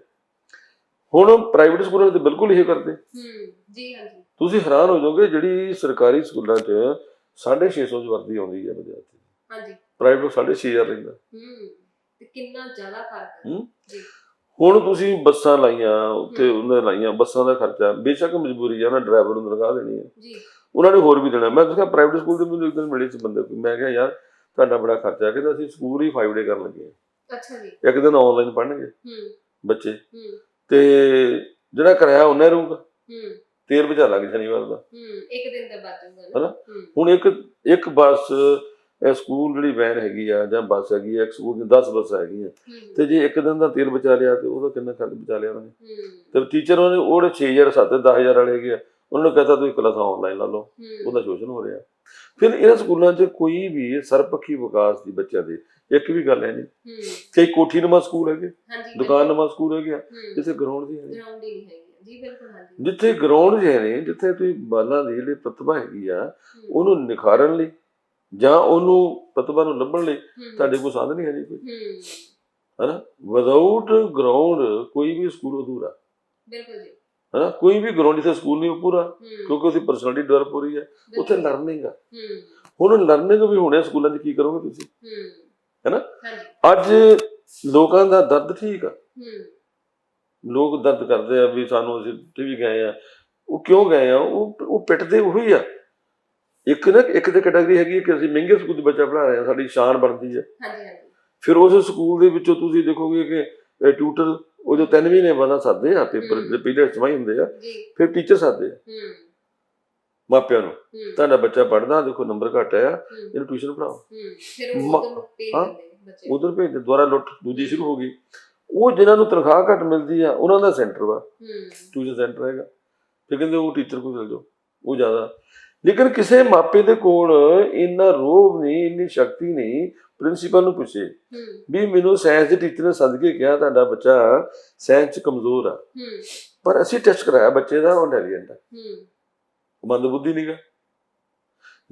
ਹੁਣ ਪ੍ਰਾਈਵੇਟ ਸਕੂਲਾਂ ਤਾਂ ਬਿਲਕੁਲ ਇਹ ਕਰਦੇ। ਹੂੰ। ਜੀ ਹਾਂਜੀ। ਤੁਸੀਂ ਹੈਰਾਨ ਹੋ ਜਾਓਗੇ ਜਿਹੜੀ ਸਰਕਾਰੀ ਸਕੂਲਾਂ 'ਚ 650 ਦੀ ਵਰਦੀ ਆਉਂਦੀ ਹੈ ਵਿਦਿਆਰਥੀ ਹਾਂਜੀ। ਪ੍ਰਾਈਵੇਟ 6.5000 ਲੈਂਦਾ। ਹੂੰ। ਤੇ ਕਿੰਨਾ ਜ਼ਿਆਦਾ ਫ਼ਰਕ ਹੂੰ। ਜੀ। ਹੁਣ ਤੁਸੀਂ ਬੱਸਾਂ ਲਾਈਆਂ ਉੱਥੇ। ਉਹਨੇ ਲਾਈਆਂ ਬੱਸਾਂ ਦਾ ਖਰਚਾ ਬੇਸ਼ੱਕ ਮਜਬੂਰੀ ਆ ਨਾ ਡਰਾਈਵਰ ਨੂੰ ਤਨਖਾਹ ਦੇਣੀ ਹੈ ਜੀ। ਉਹਨਾਂ ਨੇ ਹੋਰ ਵੀ ਦੇਣਾ। ਮੈਂ ਦੇਖਿਆ ਪ੍ਰਾਈਵੇਟ ਸਕੂਲ ਦੇ ਮੈਨੂੰ ਇੱਕ ਦਿਨ ਮਿਲੇ ਸੀ ਬੰਦੇ ਕੋਈ ਮੈਂ ਕਿਹਾ ਯਾਰ ਤੁਹਾਡਾ ਬੜਾ ਖਰਚਾ ਕਹਿੰਦਾ ਅਸੀਂ ਸਕੂਲ ਹੀ 5 ਡੇ ਕਰਨ ਲੱਗੇ ਹਾਂ। ਅੱਛਾ ਜੀ। ਇੱਕ ਦਿਨ ਆਨਲਾਈਨ ਪੜ੍ਹਨਗੇ ਹੂੰ। ਬੱਚੇ। ਹੂੰ। ਤੇ ਜਿਹੜਾ ਕਿਰਾਇਆ ਉਹਨੇ ਰਹੂਗਾ ਹੂੰ। ਤੇਲ ਬਚਾ ਲਾਂਗੇ ਸ਼ਨੀਵਾਰ ਦਾ। ਹੂੰ ਇੱਕ ਦਿਨ ਦਾ ਬਚੂਗਾ? ਨਾ। ਹੂੰ। ਹੁਣ ਇੱਕ ਇੱਕ ਬੱਸ ਇਹ ਸਕੂਲ ਜਿਹੜੀ ਵੈਨ ਹੈਗੀ ਆ ਜਾਂ ਬੱਸ ਹੈਗੀ ਆ ਇੱਕ ਸਕੂਲ ਦੀ 10 ਬੱਸਾਂ ਹੈਗੀਆਂ। ਤੇ ਜੇ ਇੱਕ ਦਿਨ ਦਾ ਤੇਲ ਬਚਾ ਲਿਆ ਤੇ ਉਹਦਾ ਕਿੰਨਾ ਖਰਚ ਬਚਾ ਲਿਆ ਉਹਨਾਂ? ਤੇ ਟੀਚਰ ਉਹਨੇ ਉਹਦੇ 6000 7 10000 ਵਾਲੇ ਹੈਗੇ ਆ ਉਹਨਾਂ ਨੂੰ ਕਹਤਾ ਤੁਸੀਂ ਕਲਾਸਾਂ ਆਨਲਾਈਨ ਲਾ ਲਓ ਉਹਦਾ ਸ਼ੋਸ਼ਣ ਹੋ ਰਿਹਾ। ਫਿਰ ਇਹਨਾਂ ਸਕੂਲਾਂ 'ਚ ਕੋਈ ਵੀ ਸਰਪੱਖੀ ਵਿਕਾਸ ਦੀ ਬੱਚਿਆਂ ਦੇ ਇੱਕ ਵੀ ਗੱਲ ਹੈ ਨਹੀਂ। ਕਈ ਕੋਠੀ ਨਮਾ ਸਕੂਲ ਹੈਗੇ ਦੁਕਾਨ ਨਮਾ ਸਕੂਲ ਹੈਗੇ ਜਿੱਥੇ ਗਰਾਊਂਡ ਦੀ ਹੈ ਗਰਾਊਂਡ ਹੀ ਹੈਗੀ। ਜੀ ਬਿਲਕੁਲ ਹਾਂਜੀ। ਜਿੱਥੇ ਗਰਾਊਂਡ ਜੇ ਨੇ ਜਿੱਥੇ ਤੁਸੀਂ ਬਾਲਾਂ ਦੀ ਜਿਹੜੀ ਪ੍ਰਤਿਭਾ ਹੈਗੀ ਆ ਉਹਨੂੰ ਨਿਖਾਰਨ ਲਈ ਜਾਂ ਉਹਨੂੰ ਪ੍ਰਤਿਭਾ ਨੂੰ ਲੱਭਣ ਲਈ ਤੁਹਾਡੇ ਕੋਲ ਸਾਧਨ ਨਹੀਂ ਹੈ ਜੀ ਕੋਈ। ਹੂੰ। ਹਨਾ? ਵਿਦਆਊਟ ਗਰਾਊਂਡ ਕੋਈ ਵੀ ਸਕੂਲ ਅਧੂਰਾ। ਬਿਲਕੁਲ ਜੀ। ਹਨਾ? ਕੋਈ ਵੀ ਗਰਾਊਂਡ ਜਿੱਥੇ ਸਕੂਲ ਨਹੀਂ ਪੂਰਾ ਕਿਉਂਕਿ ਉਹਦੀ ਪਰਸਨੈਲਿਟੀ ਡਿਵੈਲਪ ਹੋ ਰਹੀ ਹੈ। ਉੱਥੇ। ਲਰਨਿੰਗ ਆ। ਹੁਣ ਲਰਨਿੰਗ ਵੀ ਹੋਣੇ ਸਕੂਲਾਂ 'ਚ ਕੀ ਕਰੋਗੇ ਤੁਸੀਂ? ਹੂੰ। ਹੈਨਾ? ਅੱਜ ਲੋਕਾਂ ਦਾ ਦਰਦ ਠੀਕ ਆ। ਲੋਕ ਦਰਦ ਕਰਦੇ ਆ ਵੀ ਸਾਨੂੰ ਅਸੀਂ ਟੀਵੀ ਗਏ ਆ। ਉਹ ਕਿਉਂ ਗਏ ਆ? ਉਹ ਉਹ ਪਿੱਟਦੇ ਉਹੀ ਆ। ਇੱਕ ਨਾ ਇੱਕ ਤੇ ਕੈਟਾਗਰੀ ਹੈਗੀ ਕਿ ਅਸੀਂ ਮਹਿੰਗੇ ਸਕੂਲ ਦੇ ਬੱਚਾ ਪੜ੍ਹਾ ਰਹੇ ਆ ਸਾਡੀ ਸ਼ਾਨ ਬਣਦੀ ਹੈ। ਹਾਂਜੀ ਹਾਂਜੀ। ਫਿਰ ਉਸ ਸਕੂਲ ਦੇ ਵਿੱਚੋਂ ਤੁਸੀਂ ਦੇਖੋਗੇ ਕਿ ਟਿਊਟਰ ਉਹ ਜੋ ਤਿੰਨ ਮਹੀਨੇ ਬਾਅਦ ਸੱਦਦੇ ਆ ਪੇਪਰ। ਦੇ ਪੀਰੀਅਡ ਸਮਾਈ ਹੁੰਦੇ ਆ ਫਿਰ ਟੀਚਰ ਸੱਦਦੇ ਆ। ਹੂੰ। ਮਾਪਿਆਂ ਨੂੰ ਹੂੰ। ਤੁਹਾਡਾ ਬੱਚਾ ਪੜ੍ਹਦਾ ਦੇਖੋ ਨੰਬਰ ਘੱਟ ਆ ਹੂੰ। ਇਹਨੂੰ ਟਿਊਸ਼ਨ ਪੜਾਓ ਹੂੰ। ਫਿਰ ਉਧਰ ਭੇਜ ਹਾਂ। ਦਿੰਦੇ ਨੇ। ਬੱਚੇ ਉਧਰ ਭੇਜ ਦੇ ਦੁਬਾਰਾ ਲੁੱਟ ਦੂਜੀ ਸ਼ੁਰੂ ਹੋ ਗਈ। ਉਹ ਜਿਨ੍ਹਾਂ ਨੂੰ ਤਨਖਾਹ ਘੱਟ ਮਿਲਦੀ ਆ ਉਹਨਾਂ ਦਾ ਸੈਂਟਰ ਵਾ। ਹੂੰ। ਟਿਊਸ਼ਨ ਸੈਂਟਰ ਹੈਗਾ। ਤੇ ਕਹਿੰਦੇ ਉਹ ਟੀਚਰ ਕੋਲ ਚਲ ਜਾਓ। ਉਹ ਜ਼ਿਆਦਾ ਲੇਕਿਨ ਕਿਸੇ ਮਾਪੇ ਦੇ ਕੋਲ ਇੰਨਾ ਰੋਬ ਨਹੀਂ ਇੰਨੀ ਸ਼ਕਤੀ ਨਹੀਂ ਪ੍ਰਿੰਸੀਪਲ ਨੂੰ ਪੁੱਛੇ ਵੀ ਮੈਨੂੰ ਸਾਇੰਸ ਦੇ ਟੀਚਰ ਨੇ ਸੱਦ ਕੇ ਕਿਹਾ ਤੁਹਾਡਾ ਬੱਚਾ ਸਾਇੰਸ 'ਚ ਕਮਜ਼ੋਰ ਆ। ਪਰ ਅਸੀਂ ਟੈਸਟ ਕਰਾਇਆ ਬੱਚੇ ਦਾ ਉਹ ਇੰਟੈਲੀਜੈਂਟ ਆ। ਹੂੰ। ਮੰਦ ਬੁੱਧੀ ਨਹੀਂਗਾ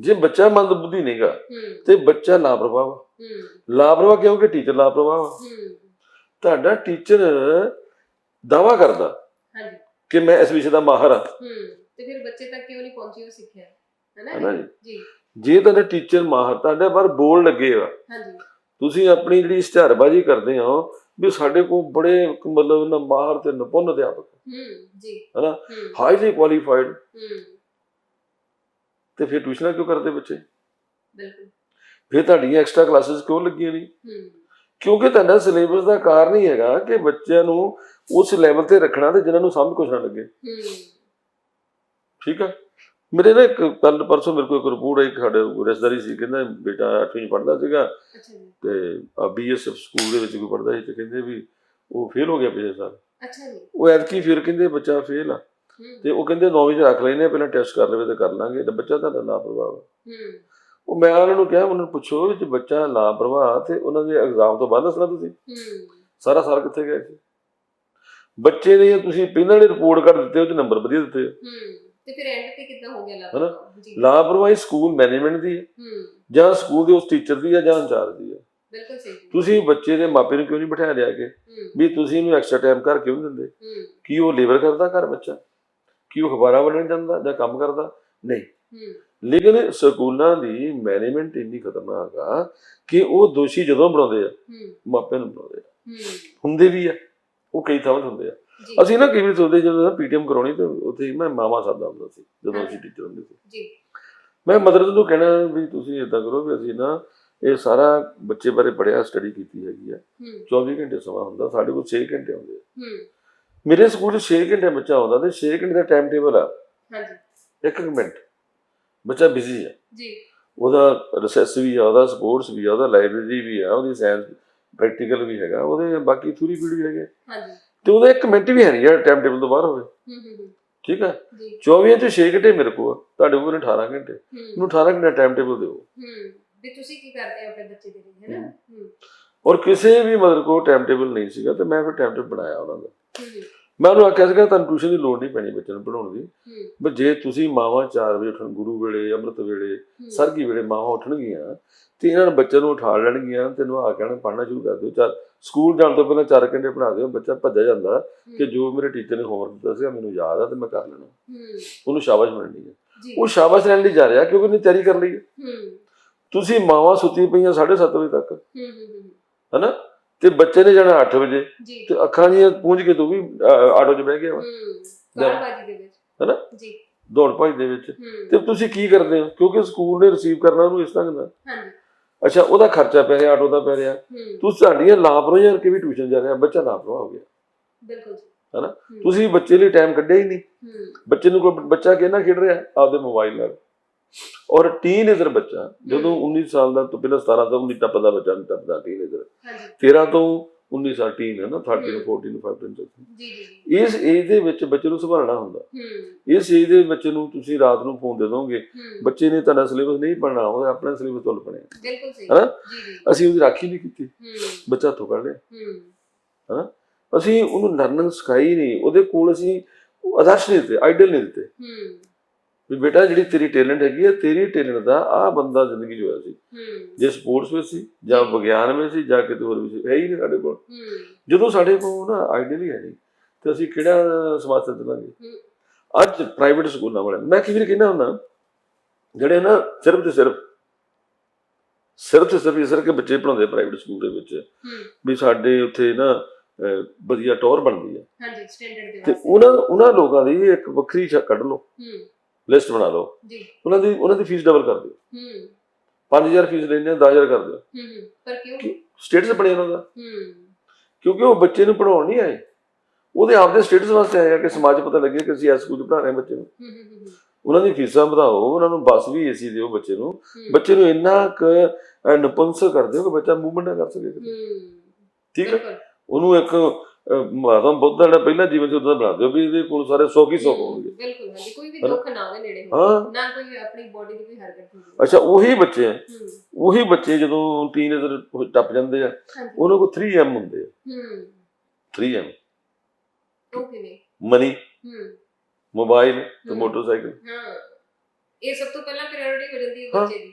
ਜੇ ਬੱਚਾ ਮੰਦ ਬੁੱਧੀ ਨਹੀਂਗਾ ਤੇ ਬੱਚਾ ਲਾਪਰਵਾਹ। ਹੂੰ। ਲਾਪਰਵਾਹ ਕਿਉਂਕਿ ਟੀਚਰ ਲਾਪਰਵਾਹ। ਹੂੰ। ਤੁਹਾਡਾ ਟੀਚਰ ਦਾਵਾ ਕਰਦਾ ਹਾਂਜੀ। ਕਿ ਮੈਂ ਇਸ ਵਿਸ਼ੇ ਦਾ ਮਾਹਰ ਹਾਂ ਹੂੰ। ਤੇ ਫਿਰ ਬੱਚੇ ਤੱਕ ਕਿਉਂ ਨਹੀਂ ਪਹੁੰਚੀ ਉਹ ਸਿੱਖਿਆ? ਹੈ ਨਾ ਜੀ? ਜੀ। ਤੁਹਾਡਾ ਟੀਚਰ ਮਾਹਰ ਤੁਹਾਡੇ ਬਾਹਰ ਬੋਲ ਲੱਗੇ ਆ ਹਾਂਜੀ। ਤੁਸੀਂ ਆਪਣੀ ਜਿਹੜੀ ਇਸ਼ਤਿਹਾਰਬਾਜ਼ੀ ਕਰਦੇ ਹੋ ਵੀ ਸਾਡੇ ਕੋਲ ਬੜੇ ਮਤਲਬ ਨਾ ਮਾਹਰ ਤੇ ਨਿਪੁੰਨ ਅਧਿਆਪਕ ਹੂੰ ਜੀ। ਹਨਾ? ਹਾਈਲੀ ਕੁਆਲੀਫਾਈਡ ਹੂੰ। ਤੇ ਫਿਰ ਟਿਊਸ਼ਨਾਂ ਕਿਉਂ ਕਰਦੇ ਬੱਚੇ? ਬਿਲਕੁਲ। ਫਿਰ ਤੁਹਾਡੀਆਂ ਐਕਸਟਰਾ ਕਲਾਸਿਸ ਕਿਉਂ ਲੱਗੀਆਂ ਨਹੀਂ? ਹੂੰ। ਕਿਉਂਕਿ ਤੁਹਾਡਾ ਸਿਲੇਬਸ ਦਾ ਕਾਰਨ ਹੀ ਹੈਗਾ ਕਿ ਬੱਚਿਆਂ ਨੂੰ ਉਸ ਲੈਵਲ ਤੇ ਰੱਖਣਾ ਤੇ ਜਿਨ੍ਹਾਂ ਨੂੰ ਸਮਝ ਕੁਛ ਨਾ ਲੱਗੇ। ਹੂੰ। ਠੀਕ ਆ? ਮੇਰੇ ਨਾ ਇੱਕ ਕੱਲ ਪਰਸੋਂ ਮੇਰੇ ਕੋਲ ਇੱਕ ਰਿਪੋਰਟ ਆਈ ਸਾਡੇ ਰਿਸ਼ਤੇਦਾਰੀ ਸੀ ਕਹਿੰਦਾ ਬੇਟਾ 8ਵੀਂ ਪੜ੍ਹਦਾ ਸੀਗਾ ਤੇ ਬੀਐਸਐਫ ਸਕੂਲ ਦੇ ਵਿੱਚ ਕੋਈ ਪੜ੍ਹਦਾ ਸੀ ਤੇ ਕਹਿੰਦੇ ਵੀ ਉਹ ਫੇਲ ਹੋ ਗਿਆ ਪਿਛਲੇ ਸਾਲ। ਅੱਛਾ ਜੀ। ਉਹ ਐਤਕੀ ਫਿਰ ਕਹਿੰਦੇ ਬੱਚਾ ਫੇਲ ਆ। ਤੇ ਉਹ ਕਹਿੰਦੇ 9ਵੀਂ ਚ ਰੱਖ ਲੈਨੇ ਪਹਿਲਾਂ ਟੈਸਟ ਕਰ ਲਵੇ ਤੇ ਕਰ ਲਾਂਗੇ ਤੇ ਬੱਚਾ ਤੁਹਾਡਾ ਲਾਪਰਵਾਹ। ਹੂੰ। ਉਹ ਮੈਂ ਉਹਨਾਂ ਨੂੰ ਕਿਹਾ ਉਹਨਾਂ ਨੂੰ ਪੁੱਛੋ ਜੇ ਬੱਚਾ ਲਾਪਰਵਾਹ ਤੇ ਉਹਨਾਂ ਦੇ ਐਗਜ਼ਾਮ ਤੋਂ ਬਾਅਦ ਦੱਸਣਾ ਤੁਸੀਂ। ਹੂੰ। ਸਾਰਾ ਸਾਲ ਕਿੱਥੇ ਗਏ ਸੀ? ਬੱਚੇ ਦੇ ਤੁਸੀਂ ਪਹਿਲਾਂ ਵਾਲੀ ਰਿਪੋਰਟ ਕਰ ਦਿੱਤੇ ਉਹ ਚ ਨੰਬਰ ਵਧੀਆ ਦਿੱਤੇ ਹੂੰ। ਤੇ ਫਿਰ ਐਂਡ ਤੇ ਕਿੱਦਾਂ ਹੋ ਗਿਆ? ਲਾਪਰਵਾਹ? ਲਾਪਰਵਾਹੀ ਸਕੂਲ ਮੈਨੇਜਮੈਂਟ ਦੀ ਹੈ। ਹੂੰ। ਜਾਂ ਸਕੂਲ ਦੇ ਉਸ ਟੀਚਰ ਦੀ ਹੈ ਜਾਂ ਇੰਚਾਰਜ ਦੀ ਹੈ। ਬਿਲਕੁਲ ਸਹੀ ਜੀ। ਤੁਸੀਂ ਬੱਚੇ ਦੇ ਮਾਪੇ ਨੂੰ ਕਿਉਂ ਨਹੀਂ ਬਿਠਾ ਲਿਆ ਕੇ ਵੀ ਤੁਸੀਂ ਇਹਨੂੰ ਐਕਸਟਰਾ ਟਾਈਮ ਕਰ ਕਿਉਂ ਦਿੰਦੇ? ਕੀ ਉਹ ਲੇਬਰ ਕਰਦਾ ਘਰ ਬੱਚਾ? ਕੀ ਉਹ ਅਖਬਾਰਾਂ ਵੱਲਣ ਜਾਂਦਾ ਜਾਂ ਕੰਮ ਕਰਦਾ? ਨਹੀਂ। ਲੇਕਿਨ ਸਕੂਲਾਂ ਦੀ ਮੈਨੇਜਮੈਂਟ ਇੰਨੀ ਖਤਰਨਾਕ ਆ ਕਿ ਉਹ ਦੋਸ਼ੀ ਜਦੋਂ ਬਣਾਉਂਦੇ ਆ ਹੂੰ। ਮਾਪਿਆਂ ਨੂੰ ਬਣਾਉਂਦੇ ਆ। ਹੁੰਦੇ ਵੀ ਆ। ਉਹ ਕਈ ਥਾਵਾਂ ਹੁੰਦੇ ਆ। ਅਸੀਂ ਨਾ ਕਈ ਵਾਰ ਸੋਚਦੇ ਜਦੋਂ ਪੀਟੀਐਮ ਕਰਾਉਣੀ ਤੇ ਉੱਥੇ ਮੈਂ ਮਾਮਾ ਸਾਦਾ ਹੁੰਦਾ ਸੀ ਜਦੋਂ ਅਸੀਂ ਟੀਚਰ ਹੁੰਦੇ ਸੀ। ਜੀ। ਮੈਂ ਮਦਰਸ ਨੂੰ ਕਹਿਣਾ ਵੀ ਤੁਸੀਂ ਇਦਾਂ ਕਰੋ ਵੀ ਅਸੀਂ ਨਾ ਇਹ ਸਾਰਾ ਬੱਚੇ ਬਾਰੇ ਪੜਿਆ ਸਟੱਡੀ ਕੀਤੀ ਹੈਗੀ ਆ। ਹੂੰ। 24 ਘੰਟੇ ਸਮਾਂ ਹੁੰਦਾ ਸਾਡੇ ਕੋਲ 6 ਘੰਟੇ ਹੁੰਦੇ ਆ। ਹੂੰ। ਮੇਰੇ ਸਕੂਲ 'ਚ 6 ਘੰਟੇ ਬੱਚਾ ਆਉਂਦਾ ਤੇ 6 ਘੰਟੇ ਦਾ ਟਾਈਮ ਟੇਬਲ ਆ। ਹਾਂਜੀ। ਇੱਕ ਮਿੰਟ। ਬੱਚਾ ਬਿਜ਼ੀ ਆ। ਜੀ। ਉਹਦਾ ਰਿਸੈਸ ਵੀ ਆ ਉਹਦਾ ਸਪੋਰਟਸ ਵੀ ਆ ਉਹਦਾ ਲਾਇਬ੍ਰੇਰੀ ਵੀ ਆ ਉਹਦੀ ਸਾਇੰਸ ਪ੍ਰੈਕਟੀਕਲ ਵੀ ਹੈਗਾ ਉਹਦੇ ਬਾਕੀ ਥਿਊਰੀ ਵੀ ਹੈਗੇ ਹਾਂਜੀ। ਤੇ ਉਹਦਾ ਇੱਕ ਮਿੰਟ ਵੀ ਹੈ ਨਹੀਂ ਜਿਹੜਾ ਟਾਈਮ ਟੇਬਲ ਤੋਂ ਬਾਹਰ ਹੋਵੇ। ਹੂੰ ਹੂੰ ਹੂੰ। ਠੀਕ ਜੀ। 24 ਚ 6 ਘੰਟੇ ਮੇਰੇ ਕੋਲ ਤੁਹਾਡੇ ਕੋਲ ਨੇ 18 ਘੰਟੇ। ਹੂੰ। ਇਹਨੂੰ 18 ਘੰਟੇ ਟਾਈਮ ਟੇਬਲ ਦਿਓ। ਹੂੰ। ਵੀ ਤੁਸੀਂ ਕੀ ਕਰਦੇ ਹੋ ਆਪਣੇ ਬੱਚੇ ਦੇ ਲਈ ਹੈ ਨਾ? ਹੂੰ। ਔਰ ਕਿਸੇ ਵੀ ਮਦਰ ਕੋਲ ਟਾਈਮ ਟੇਬਲ ਨਹੀਂ ਸੀਗਾ ਤੇ ਮੈਂ ਫਿਰ ਟਾਈਮ ਟੇਬਲ ਬਣਾਇਆ ਉਹਨਾਂ ਦਾ। ਹੂੰ। ਮੈਂ ਉਹਨੂੰ ਆਖਿਆ ਸੀਗਾ ਤੁਹਾਨੂੰ ਟਿਊਸ਼ਨ ਦੀ ਲੋੜ ਨਹੀਂ ਪੈਣੀ ਬੱਚੇ ਨੂੰ ਪੜਾਉਣ ਦੀ। ਹੂੰ। ਪਰ ਜੇ ਤੁਸੀਂ ਮਾਵਾਂ 4 ਵਜੇ ਉੱਠਣ ਗੁਰੂ ਵੇਲੇ ਅੰਮ੍ਰਿਤ ਵੇਲੇ ਹੂੰ। ਸਰਗੀ ਵੇਲੇ ਮਾਵਾਂ ਉੱਠਣਗੀਆਂ ਤੇ ਇਹਨਾਂ ਨੇ ਬੱਚੇ ਨੂੰ ਉਠਾ ਲੈਣਗੀਆਂ ਤੇ ਨੂੰ ਆ ਕੇ ਪੜ੍ਹਨਾ ਸ਼ੁਰੂ ਕਰ ਦਿਓ। ਚਾਰ ਸਕੂਲ ਜਾਣ ਤੋਂ ਪਹਿਲਾਂ 4 ਘੰਟੇ ਪੜ੍ਹਾ ਦਿਓ ਬੱਚਾ ਭੱਜਿਆ ਜਾਂਦਾ ਕਿ ਜੋ ਮੇਰੇ ਟੀਚਰ ਨੇ ਹੋਮਵਰਕ ਦਿੱਤਾ ਸੀਗਾ ਮੈਨੂੰ ਯਾਦ ਆ ਤੇ ਮੈਂ ਕਰ ਲੈਣਾ। ਉਹਨੂੰ ਸ਼ਾਬਾਸ਼ ਮਿਲਣੀ ਹੈ ਉਹ ਸ਼ਾਬਾਸ਼ ਲੈਣ ਲਈ ਜਾ ਰਿਹਾ ਕਿਉਂਕਿ ਉਹਨੇ ਤਿਆਰੀ ਕਰ ਲਈ ਹੈ। ਤੁਸੀਂ ਮਾਵਾਂ ਸੁੱਤੀ ਪਈਆਂ 7:30 ਵਜੇ ਤੱਕ। ਹੂੰ ਹੂੰ ਹੂੰ। ਹਨਾ? ਤੇ ਬੱਚੇ ਨੇ ਜਾਣਾ 8 ਵਜੇ। ਤੇ ਅੱਖਾਂ ਜੀਆਂ ਪੂੰਝ ਕੇ ਤੂੰ ਵੀ ਆਟੋ 'ਚ ਬਹਿ ਗਿਆ ਵਾ, ਕਾਰਬਾਜੀ ਦੇ ਵਿੱਚ। ਹਨਾ? ਜੀ। ਦੌੜ ਭੱਜ ਦੇ ਵਿੱਚ। ਤੇ ਤੁਸੀਂ ਕੀ ਕਰਦੇ ਹੋ? ਕਿਉਂਕਿ ਸਕੂਲ ਨੇ ਰਿਸੀਵ ਕਰਨਾ ਉਹਨੂੰ ਇਸ ਢੰਗ ਨਾਲ ਹਾਂਜੀ। ਅੱਛਾ ਉਹਦਾ ਖਰਚਾ ਪੈ ਰਿਹਾ ਆਟੋ ਦਾ ਪੈ ਰਿਹਾ। ਹੂੰ। ਤੁਸੀਂ ਸਾਡੀਆਂ ਲਾਪਰਵਾਹੀਆਂ ਕਰਕੇ ਵੀ ਟਿਊਸ਼ਨ ਜਾ ਰਿਹਾ ਬੱਚਾ ਲਾਪਰਵਾਹ ਹੋ ਗਿਆ। ਬਿਲਕੁਲ ਜੀ। ਹਨਾ? ਹੂੰ, ਤੁਸੀਂ ਬੱਚੇ ਲਈ ਟਾਈਮ ਕੱਢਿਆ ਹੀ ਨਹੀਂ। ਹੂੰ। ਬੱਚੇ ਨੂੰ ਕੋਈ ਬੱਚਾ ਕਿਹਨਾਂ ਖੇਡ ਰਿਹਾ? ਆਪਦੇ ਮੋਬਾਈਲ ਨਾਲ। ਔਰ ਟੀਨੇਜਰ ਬੱਚਾ ਜਦੋਂ 19 ਸਾਲ ਦਾ ਤੋਂ ਪਹਿਲਾਂ 17 ਤੋਂ 19 ਟੱਪਦਾ ਬੱਚਾ ਨਹੀਂ ਟੱਪਦਾ ਟੀਨੇਜਰ ਹਾਂਜੀ। 13 ਤੋਂ 19 ਸਾਲ ਟੀਨ ਹੈ ਨਾ 13 ਹੂੰ। 14 15 ਤੱਕ ਜੀ ਜੀ ਇਸ ਏਜ ਦੇ ਵਿੱਚ ਬੱਚੇ ਨੂੰ ਸੰਭਾਲਣਾ ਹੁੰਦਾ। ਹੂੰ। ਇਸ ਏਜ ਦੇ ਬੱਚੇ ਨੂੰ ਤੁਸੀਂ ਰਾਤ ਨੂੰ ਫੋਨ ਦੇ ਦੋਗੇ ਹੂੰ। ਬੱਚੇ ਨੇ ਤੁਹਾਡਾ ਸਿਲੇਬਸ ਨਹੀਂ ਪੜ੍ਹਨਾ ਉਹਦਾ ਆਪਣਾ ਸਿਲੇਬਸ ਤੁਹਾਨੂੰ ਪੜ੍ਹਨਾ ਬਿਲਕੁਲ ਸਹੀ। ਹਨਾ? ਜੀ ਜੀ। ਅਸੀਂ ਉਹਦੀ ਰਾਖੀ ਨਹੀਂ ਕੀਤੀ। ਹੂੰ। ਬੱਚਾ ਹੱਥੋਂ ਕੱਢ ਲਿਆ। ਹੂੰ। ਅਸੀਂ ਉਹਨੂੰ ਲਰਨਿੰਗ ਸਿਖਾਈ ਨਹੀਂ ਉਹਦੇ ਕੋਲ ਅਸੀਂ ਆਦਰਸ਼ ਨਹੀਂ ਦਿੱਤੇ ਆਈਡਲ ਨਹੀਂ ਦਿੱਤੇ। ਹੂੰ। ਵੀ ਬੇਟਾ ਜਿਹੜੀ ਤੇਰੀ ਟੈਲੈਂਟ ਹੈਗੀ ਹੈ ਤੇਰੀ ਟੈਲੈਂਟ ਦਾ ਆਹ ਬੰਦਾ ਜ਼ਿੰਦਗੀ 'ਚ ਹੋਇਆ ਸੀ। ਜੇ ਸਪੋਰਟਸ ਵਿੱਚ ਸੀ ਜਾਂ ਵਿਗਿਆਨ ਵਿੱਚ ਸੀ ਜਾਂ ਕਿਤੇ ਹੋਰ ਵੀ ਸੀ ਹੈ ਹੀ ਨਹੀਂ ਸਾਡੇ ਕੋਲ। ਜਦੋਂ ਸਾਡੇ ਕੋਲ ਨਾ ਆਈਡੀਅਲ ਹੀ ਨਹੀਂ ਤੇ ਅਸੀਂ ਕਿਹੜਾ ਸਮਾਜ ਚੱਲਾਂਗੇ ਹੂੰ। ਅੱਜ ਪ੍ਰਾਈਵੇਟ ਸਕੂਲਾਂ ਵਾਲੇ ਮੈਂ ਕਿਵੇਂ ਕਹਿੰਦਾ ਹੁੰਦਾ ਜਿਹੜੇ ਨਾ ਸਿਰਫ ਤੇ ਸਿਰਫ ਸਿਰਫ ਤੇ ਸਿਰਫ ਇਸ ਕਰਕੇ ਬੱਚੇ ਪੜਾਉਂਦੇ ਪ੍ਰਾਈਵੇਟ ਸਕੂਲ ਦੇ ਵਿੱਚ ਵੀ ਸਾਡੇ ਉੱਥੇ ਨਾ ਵਧੀਆ ਟੌਰ ਬਣਦੀ ਹੈ ਹਾਂਜੀ ਸਟੈਂਡਰਡ ਦੇ ਤੇ ਉਹਨਾਂ ਉਹਨਾਂ ਲੋਕਾਂ ਦੀ ਇੱਕ ਵੱਖਰੀ ਸ਼ਾ ਕੱਢ ਲਓ। ਹੂੰ। ਲਿਸਟ ਬਣਾ ਲਓ। ਜੀ। ਉਹਨਾਂ ਦੀ ਉਹਨਾਂ ਦੀ ਫੀਸ ਡਬਲ ਕਰ ਦਿਓ। ਹੂੰ। 5000 ਫੀਸ ਲੈਂਦੇ ਆ 10000 ਕਰ ਦਿਓ। ਹੂੰ ਹੂੰ। ਪਰ ਕਿਉਂ? ਸਟੇਟਸ ਬਣੇ ਉਹਨਾਂ ਦਾ। ਹੂੰ। ਕਿਉਂਕਿ ਉਹ ਬੱਚੇ ਨੂੰ ਪੜਾਉਣ ਨਹੀਂ ਆਏ। ਉਹਦੇ ਆਪਦੇ ਸਟੇਟਸ ਵਾਸਤੇ ਆਏ ਆ ਕਿ ਸਮਾਜ 'ਚ ਪਤਾ ਲੱਗੇ ਕਿ ਅਸੀਂ ਇਸ ਸਕੂਲ 'ਚ ਪੜ੍ਹਾ ਰਹੇ ਬੱਚੇ ਨੂੰ। ਉਹਨਾਂ ਦੀ ਫੀਸਾਂ ਵਧਾਓ ਉਹਨਾਂ ਨੂੰ ਬੱਸ ਵੀ ਏਸੀ ਦਿਓ ਬੱਚੇ ਨੂੰ। ਬੱਚੇ ਨੂੰ ਇੰਨਾ ਕੁ ਨਪੁੰਸਕ ਕਰ ਦਿਓ ਕਿ ਬੱਚਾ ਮੂਵਮੈਂਟ ਨਾ ਕਰ ਸਕੇ ਠੀਕ ਹੈ? ਉਹਨੂੰ ਇੱਕ ਅਹ, ਮਹਾਤਮਾ ਬੁੱਧ ਦਾ ਪਹਿਲਾ ਜੀਵਨ ਸੀ ਉਹਦਾ ਬਣਾ ਦਿਓ ਵੀ ਇਹਦੇ ਕੋਲ ਸਾਰੇ ਹੀ ਸੁੱਖ ਹੋਣਗੇ। ਬਿਲਕੁਲ। ਹਾਂਜੀ ਕੋਈ ਵੀ? ਦੁੱਖ ਨਾ ਉਹਦੇ ਨੇੜੇ ਹੋਵੇ ਨਾ ਕੋਈ ਆਪਣੀ ਬੋਡੀ ਦੀ ਕੋਈ ਹਰਕਤ ਹੋਵੇ ਅੱਛਾ ਉਹੀ ਬੱਚੇ ਆ। ਉਹੀ ਬੱਚੇ ਜਦੋਂ ਟੀਨੇਜਰ ਟੱਪ ਜਾਂਦੇ ਆ ਉਹਨਾਂ ਕੋਲ 3M ਹੁੰਦੇ ਆ। ਹੂੰ। 3M ਉਹ ਕਿਵੇਂ? ਮਨੀ ਹੂੰ। ਮੋਬਾਈਲ ਤੇ। ਮੋਟਰਸਾਈਕਲ। ਹਾਂ। ਇਹ ਸਭ ਤੋਂ ਪਹਿਲਾਂ ਪ੍ਰਾਇੋਰਟੀ ਹੋ ਜਾਂਦੀ ਹੈ। ਬੱਚੇ ਦੀ।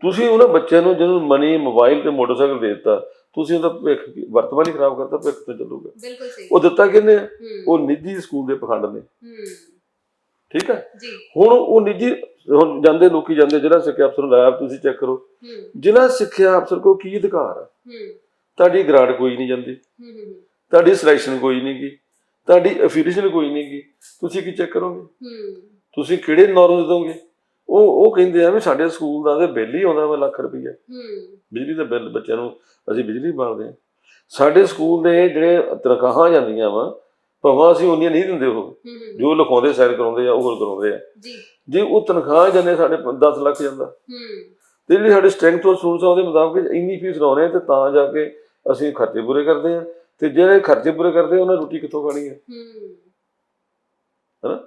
ਤੁਸੀਂ ਉਹਨਾਂ ਬੱਚਿਆਂ ਨੂੰ ਜਦੋਂ ਮਨੀ ਮੋਬਾਈਲ ਤੇ ਮੋਟਰਸਾਈਕਲ ਦੇ ਦਿੱਤਾ ਤੁਸੀਂ ਉਹਦਾ ਭਵਿੱਖ ਵਰਤਮਾਨ ਹੀ ਖਰਾਬ ਕਰਤਾ ਭਵਿੱਖ ਤੇ ਚੱਲੂਗਾ। ਬਿਲਕੁਲ ਸਹੀ। ਉਹ ਦਿੱਤਾ? ਹੂੰ। ਉਹ ਨਿੱਜੀ ਸਕੂਲ ਦੇ ਪਖੰਡ ਨੇ। ਹੂੰ। ਠੀਕ ਹੈ? ਜੀ। ਹੁਣ ਉਹ ਨਿੱਜੀ ਹੁਣ ਜਾਂਦੇ ਲੋਕੀ ਜਾਂਦੇ ਜ਼ਿਲ੍ਹਾ ਸਿੱਖਿਆ ਅਫਸਰ ਨੂੰ ਲਾਇਆ ਤੁਸੀਂ ਚੈੱਕ ਕਰੋ। ਜ਼ਿਲ੍ਹਾ ਸਿੱਖਿਆ ਅਫਸਰ ਕੋ ਕੀ ਅਧਿਕਾਰ ਆ? ਹੂੰ। ਤੁਹਾਡੀ ਗ੍ਰਾਡ ਕੋਈ ਨਹੀਂ ਜਾਂਦੀ। ਤੁਹਾਡੀ ਸਿਲੈਕਸ਼ਨ ਕੋਈ ਨਹੀਂ ਗੀ ਤੁਹਾਡੀ ਅਫੀਲੀਏਸ਼ਨ ਕੋਈ ਨਹੀਂ ਗੀ ਤੁਸੀਂ ਕੀ ਚੈੱਕ ਕਰੋਗੇ? ਤੁਸੀਂ ਕਿਹੜੇ ਨੌਰਮਸ ਦੋਗੇ? ਉਹ ਉਹ ਕਹਿੰਦੇ ਆ ਵੀ ਸਾਡੇ ਸਕੂਲ ਦਾ ਤੇ ਬਿੱਲ ਹੀ ਆਉਂਦਾ ਵਾ ਲੱਖ ਰੁਪਈਆ। ਬਿਜਲੀ ਦਾ ਬਿੱਲ ਬੱਚਿਆਂ ਨੂੰ ਅਸੀਂ ਬਿਜਲੀ ਬਾਲਦੇ ਹਾਂ। ਸਾਡੇ ਸਕੂਲ ਦੇ ਜਿਹੜੇ ਤਨਖਾਹਾਂ ਜਾਂਦੀਆਂ ਵਾ ਭਾਵੇਂ ਅਸੀਂ ਉਹਨੀਆਂ ਨਹੀਂ ਦਿੰਦੇ ਉਹ। ਜੋ ਲਿਖਾਉਂਦੇ ਸਾਈਨ ਕਰਾਉਂਦੇ ਆ ਉਹ ਹੋਰ ਕਰਾਉਂਦੇ ਆ। ਜੀ। ਜੇ ਉਹ ਤਨਖਾਹ ਜਾਂਦੇ ਸਾਡੇ 10 ਲੱਖ ਜਾਂਦਾ। ਹੂੰ। ਤੇ ਜਿਹੜੀ ਸਾਡੇ ਸਟਰੈਂਥ ਔਰ ਸਟੂਡੈਂਟਸ ਆ ਉਹਦੇ ਮੁਤਾਬਕ ਇੰਨੀ ਫੀਸ ਲਾਉਣੇ ਆ ਤੇ ਤਾਂ ਜਾ ਕੇ ਅਸੀਂ ਖਰਚੇ ਪੂਰੇ ਕਰਦੇ ਆ। ਤੇ ਜਿਹੜੇ ਖਰਚੇ ਪੂਰੇ ਕਰਦੇ ਉਹਨਾਂ ਰੋਟੀ ਕਿੱਥੋਂ ਖਾਣੀ ਹੈ। ਹੂੰ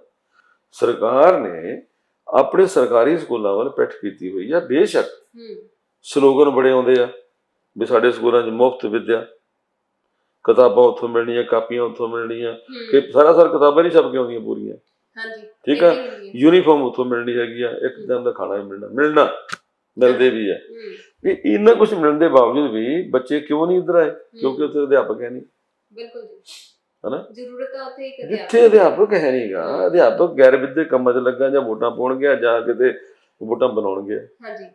ਸਰਕਾਰ ਨੇ ਆਪਣੇ ਸਰਕਾਰੀ ਸਕੂਲਾਂ ਵੱਲ ਪਿੱਠ ਕੀਤੀ ਹੋਈ ਆ ਬੇਸ਼ੱਕ ਹੂੰ। ਸਲੋਗਨ ਬੜੇ ਆਉਂਦੇ ਆ ਵੀ ਸਾਡੇ ਸਕੂਲਾਂ 'ਚ ਮੁਫਤ ਵਿੱਦਿਆ ਕਿਤਾਬਾਂ ਉੱਥੋਂ ਮਿਲਣੀਆਂ ਕਾਪੀਆਂ ਉੱਥੋਂ ਮਿਲਣੀਆਂ ਕਿ ਸਾਰਾ ਸਾਲ ਕਿਤਾਬਾਂ ਨਹੀਂ ਛਪ ਕੇ ਆਉਂਦੀਆਂ ਪੂਰੀਆਂ। ਹਾਂਜੀ ਠੀਕ ਆ। ਯੂਨੀਫਾਰਮ ਉੱਥੋਂ ਮਿਲਣੀ ਹੈਗੀ ਆ ਇੱਕ ਦਿਨ ਦਾ ਖਾਣਾ ਵੀ ਮਿਲਣਾ ਮਿਲਣਾ ਮਿਲਦੇ ਵੀ ਆ। ਵੀ ਇੰਨਾ ਕੁਝ ਮਿਲਣ ਦੇ ਬਾਵਜੂਦ ਵੀ ਬੱਚੇ ਕਿਉਂ ਨਹੀਂ ਇੱਧਰ ਆਏ? ਕਿਉਂਕਿ ਉੱਥੇ ਅਧਿਆਪਕ ਹੈ ਨਹੀਂ। ਬਿਲਕੁਲ ਜੀ। ਹਨਾ? ਜ਼ਰੂਰਤ ਤਾਂ ਉੱਥੇ ਇੱਕ ਜਿੱਥੇ ਅਧਿਆਪਕ ਹੈ ਨਹੀਂਗਾ ਅਧਿਆਪਕ ਗੈਰ ਵਿਦਿਅਕ ਕੰਮਾਂ 'ਚ ਲੱਗਾ ਜਾਂ ਵੋਟਾਂ ਪਾਉਣ ਗਿਆ ਜਾਂ ਕਿਤੇ ਵੋਟਾਂ ਬਣਾਉਣ ਗਿਆ ਹਾਂਜੀ।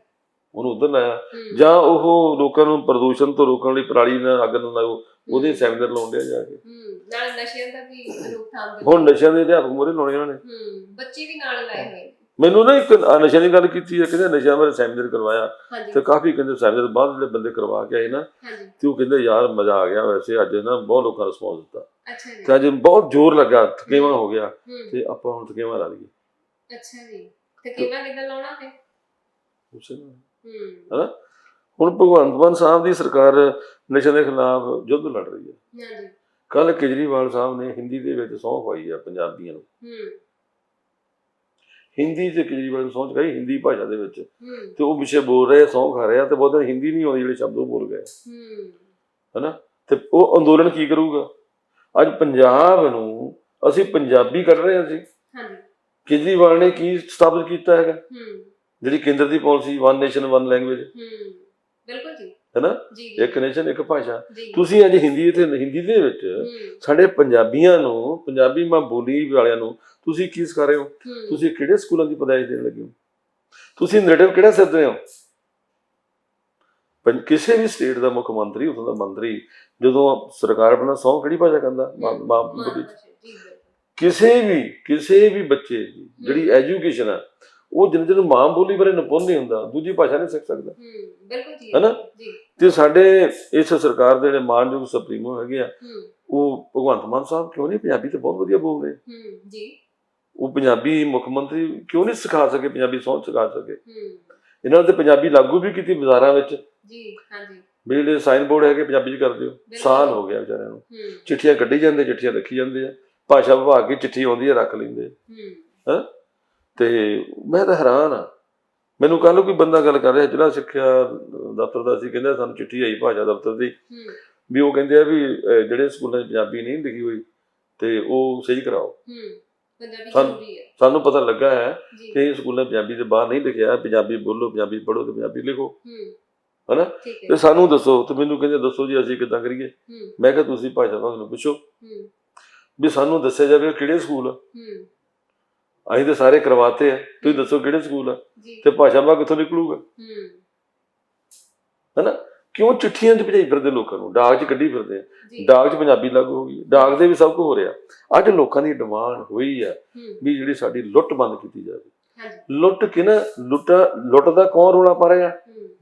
ਉਹਨੂੰ ਉਧਰ ਲਾਇਆ ਜਾਂ ਉਹ ਲੋਕਾਂ ਨੂੰ ਪ੍ਰਦੂਸ਼ਣ ਤੋਂ ਰੋਕਣ ਲਈ ਪਰਾਲੀ ਨਾਲ ਅੱਗ ਨਾ ਲਾਓ ਉਹਦੇ ਸੈਮੀਨਾਰ ਲਾਉਂਦੇ ਆ ਜਾ ਕੇ। ਹੂੰ ਨਾਲ ਨਸ਼ਿਆਂ ਦਾ ਵੀ ਰੋਕਥਾਮ ਦੇ ਹੁਣ ਨਸ਼ਿਆਂ ਦੇ ਅਧਿਆਪਕ ਮੋਰੇ ਲਾਉਣੇ ਉਹਨਾਂ ਨੇ। ਹੂੰ ਬੱਚੇ ਵੀ ਨਾਲ ਲਾਏ ਹੋਏ ਮੈਨੂੰ ਨਾ ਇੱਕ ਨਸ਼ਿਆਂ ਦੀ ਗੱਲ ਕੀਤੀ ਹੈ ਕਹਿੰਦੇ ਨਸ਼ਿਆਂ ਬਾਰੇ ਸੈਮੀਨਾਰ ਕਰਵਾਇਆ। ਤੇ ਕਾਫੀ ਕਹਿੰਦੇ ਸੈਮੀਨਾਰ ਬਾਅਦ ਜਿਹੜੇ ਬੰਦੇ ਕਰਵਾ ਕੇ ਆਏ ਨਾ ਤੇ ਉਹ ਕਹਿੰਦੇ ਯਾਰ ਮਜ਼ਾ ਆ ਗਿਆ ਵੈਸੇ ਅੱਜ ਨਾ ਬਹੁਤ ਲੋਕਾਂ ਰਿਸਪੌਂਸ ਦਿੱਤਾ। ਅੱਛਾ ਜੀ। ਤੇ ਅੱਜ ਬਹੁਤ ਜ਼ੋਰ ਲੱਗਾ ਥਕੇਵਾ ਹੋ ਗਿਆ। ਤੇ ਆਪਾਂ ਹੁਣ ਥਕੇਵਾ ਲਾ ਲਈਏ। ਅੱਛਾ ਜੀ। ਤੇ ਕਿਵੇਂ ਕਿਦਾਂ ਲਾਉਣਾ ਤੇ? ਉਸੇ ਨਾਲ। ਹੂੰ। ਹੁਣ ਭਗਵੰਤ ਮਾਨ ਸਾਹਿਬ ਦੀ ਸਰਕਾਰ ਨਸ਼ਿਆਂ ਦੇ ਖਿਲਾਫ ਯੁੱਧ ਲੜ ਰਹੀ ਹੈ। ਹਾਂਜੀ। ਕੱਲ ਕੇਜਰੀਵਾਲ ਸਾਹਿਬ ਨੇ ਹਿੰਦੀ ਦੇ ਵਿੱਚ ਸਹੁੰ ਖਵਾਈ ਆ ਪੰਜਾਬੀਆਂ ਨੂੰ। ਹੂੰ। ਹਿੰਦੀ 'ਚ ਕੇਜਰੀਵਾਲ ਨੂੰ ਸਹੁੰ ਚੁਕਾਈ ਹਿੰਦੀ ਭਾਸ਼ਾ ਦੇ ਵਿੱਚ। ਤੇ ਉਹ ਪਿੱਛੇ ਬੋਲ ਰਹੇ ਸਹੁੰ ਖਾ ਰਹੇ ਤੇ ਬਹੁਤੇ ਹਿੰਦੀ ਨਹੀਂ ਆਉਂਦੀ ਜਿਹੜੇ ਸ਼ਬਦ ਉਹ ਬੋਲ ਗਏ। ਹੂੰ। ਤੇ ਉਹ ਅੰਦੋਲਨ ਕੀ ਕਰੂਗਾ? ਅੱਜ ਪੰਜਾਬ ਨੂੰ ਅਸੀਂ ਪੰਜਾਬੀ ਕੱਢ ਰਹੇ ਹਾਂ ਅਸੀਂ। ਹਾਂਜੀ। ਕੇਜਰੀਵਾਲ ਨੇ ਕੀ ਸਥਾਪਿਤ ਕੀਤਾ ਹੈਗਾ? ਹੂੰ। ਜਿਹੜੀ ਕੇਂਦਰ ਦੀ policy one nation one language ਹੂੰ। ਬਿਲਕੁਲ ਜੀ। ਹੈਨਾ? ਇੱਕ ਨੇਸ਼ਨ ਇੱਕ ਭਾਸ਼ਾ। ਤੁਸੀਂ ਅੱਜ ਹਿੰਦੀ ਤੇ ਹਿੰਦੀ ਦੇ ਵਿੱਚ ਸਾਡੇ ਪੰਜਾਬੀਆਂ ਨੂੰ ਪੰਜਾਬੀ ਮਾਂ ਬੋਲੀ ਵਾਲਿਆਂ ਨੂੰ ਤੁਸੀਂ ਕੀ ਸਿਖਾ ਰਹੇ ਹੋ? ਤੁਸੀਂ ਕਿਹੜੇ ਸਕੂਲਾਂ ਦੀ ਪਦਾਇਸ਼ ਦੇਣ ਲੱਗੇ ਹੋ? ਤੁਸੀਂ ਨੈਰੇਟਿਵ ਕਿਹੜਾ ਸਿੱਧ ਰਹੇ ਹੋ? ਪੰ- ਕਿਸੇ ਵੀ ਸਟੇਟ ਦਾ ਮੁੱਖ ਮੰਤਰੀ ਉਥੋਂ ਦਾ ਮੰਤਰੀ ਜਦੋਂ ਸਰਕਾਰ ਬਣਾ ਸੌ ਕਿਹੜੀ ਭਾਸ਼ਾ ਕਹਿੰਦਾ? ਮਾਂ ਬੋਲੀ ਕਿਸੇ ਵੀ ਕਿਸੇ ਵੀ ਬੱਚੇ ਦੀ ਜਿਹੜੀ ਐਜੂਕੇਸ਼ਨ ਆ ਉਹ ਜਿੰਨੇ ਜਿਹਨੂੰ ਮਾਂ ਬੋਲੀ ਬਾਰੇ ਨਿਪੁੰਨ ਨਹੀਂ ਹੁੰਦਾ ਦੂਜੀ ਭਾਸ਼ਾ ਨਹੀਂ ਸਿੱਖ ਸਕਦਾ। ਹੂੰ ਬਿਲਕੁਲ ਜੀ ਹੈਨਾ? ਜੀ। ਤੇ ਸਾਡੇ ਇਸ ਸਰਕਾਰ ਦੇ ਜਿਹੜੇ ਮਾਨਯੋਗ ਸੁਪਰੀਮੋ ਹੈਗੇ ਆ ਹੂੰ। ਉਹ ਭਗਵੰਤ ਮਾਨ ਸਾਹਿਬ ਕਿਉਂ ਨਹੀਂ ਪੰਜਾਬੀ ਤੇ ਬਹੁਤ ਵਧੀਆ ਬੋਲਦੇ? ਹੂੰ ਜੀ। ਉਹ ਪੰਜਾਬੀ ਮੁੱਖ ਮੰਤਰੀ ਕਿਉਂ ਨਹੀਂ ਸਿਖਾ ਸਕੇ ਪੰਜਾਬੀ ਸੌਂ ਸਿਖਾ ਸਕੇ? ਹੂੰ। ਇਹਨਾਂ ਨੇ ਤੇ ਪੰਜਾਬੀ ਲਾਗੂ ਵੀ ਕੀਤੀ ਬਾਜ਼ਾਰਾਂ ਵਿੱਚ। ਜੀ ਹਾਂਜੀ। ਵੀ ਜਿਹੜੇ ਸਾਈਨ ਬੋਰਡ ਹੈਗੇ ਪੰਜਾਬੀ ਚ ਕਰ ਦਿਓ ਸਾਲ ਹੋ ਗਿਆ ਵਿਚਾਰਿਆਂ ਨੂੰ। ਹੂੰ। ਚਿੱਠੀਆਂ ਕੱਢੀ ਜਾਂਦੇ ਚਿੱਠੀਆਂ ਰੱਖੀ ਜਾਂਦੇ ਆ। ਭਾਸ਼ਾ ਵਿਭਾਗ ਦੀ ਚਿੱਠੀ ਆਉਂਦੀ ਹੈ ਰੱਖ ਲੈਂਦੇ ਆ। ਹੂੰ? ਤੇ ਮੈਂ ਤਾਂ ਹੈਰਾਨ ਆ। ਮੈਨੂੰ ਕੱਲ ਕੋਈ ਬੰਦਾ ਗੱਲ ਕਰ ਰਿਹਾ ਜ਼ਿਲ੍ਹਾ ਸਿੱਖਿਆ ਦਫ਼ਤਰ ਦਾ ਸੀ ਕਹਿੰਦਾ ਸਾਨੂੰ ਚਿੱਠੀ ਆਈ ਭਾਸ਼ਾ ਦਫ਼ਤਰ ਦੀ ਵੀ ਉਹ ਕਹਿੰਦੇ ਆ ਵੀ ਜਿਹੜੇ ਸਕੂਲਾਂ 'ਚ ਪੰਜਾਬੀ ਨਹੀਂ ਲਿਖੀ ਹੋਈ ਤੇ ਉਹ ਸਹੀ ਕਰਾਓ। ਪੰਜਾਬੀ ਸਾਨੂੰ- ਜ਼ਰੂਰੀ ਹੈ ਸਾਨੂੰ ਪਤਾ ਲੱਗਾ ਹੈ ਕਿ ਸਕੂਲਾਂ ਪੰਜਾਬੀ ਦੇ ਬਾਹਰ ਨਹੀਂ ਲਿਖਿਆ ਪੰਜਾਬੀ ਬੋਲੋ ਪੰਜਾਬੀ ਪੜ੍ਹੋ ਤੇ ਪੰਜਾਬੀ ਲਿਖੋ। ਹਨਾ? ਤੇ ਸਾਨੂੰ ਦੱਸੋ ਤੇ ਮੈਨੂੰ ਕਹਿੰਦੇ ਦੱਸੋ ਜੀ ਅਸੀਂ ਕਿੱਦਾਂ ਕਰੀਏ? ਮੈਂ ਕਿਹਾ ਤੁਸੀਂ ਭਾਸ਼ਾ ਵਿਭਾਗ ਨੂੰ ਪੁੱਛੋ। ਵੀ ਸਾਨੂੰ ਦੱਸਿਆ ਜਾਵੇ ਕਿਹੜੇ ਸਕੂਲ ਆ। ਹੂੰ। ਅਸੀਂ ਤੇ ਸਾਰੇ ਕਰਵਾਤੇ ਆ। ਤੁਸੀਂ ਦੱਸੋ ਕਿਹੜੇ ਸਕੂਲ ਆ? ਤੇ ਭਾਸ਼ਾ ਵਿਭਾਗ ਕਿੱਥੋਂ ਨਿਕਲੂਗਾ? ਹੂੰ। ਕਿਉਂ ਚਿੱਠੀਆਂ 'ਚ ਭਜਾਈ ਫਿਰਦੇ ਲੋਕਾਂ ਨੂੰ? ਡਾਕ 'ਚ ਕੱਢੀ ਫਿਰਦੇ ਆ। ਡਾਕ 'ਚ ਪੰਜਾਬੀ ਲਾਗੂ ਹੋ ਗਈ ਡਾਕ ਦੇ ਵੀ ਸਭ ਕੁਝ ਹੋ ਰਿਹਾ। ਅੱਜ ਲੋਕਾਂ ਦੀ ਡਿਮਾਂਡ ਹੋਈ ਆ ਵੀ ਜਿਹੜੀ ਸਾਡੀ ਲੁੱਟ ਬੰਦ ਕੀਤੀ ਜਾਵੇ। ਲੁੱਟ ਕਿ ਨਾ ਲੁੱਟਾ ਲੁੱਟ ਦਾ ਕੌਣ ਰੋਲਾ ਪਾ ਰਿਹਾ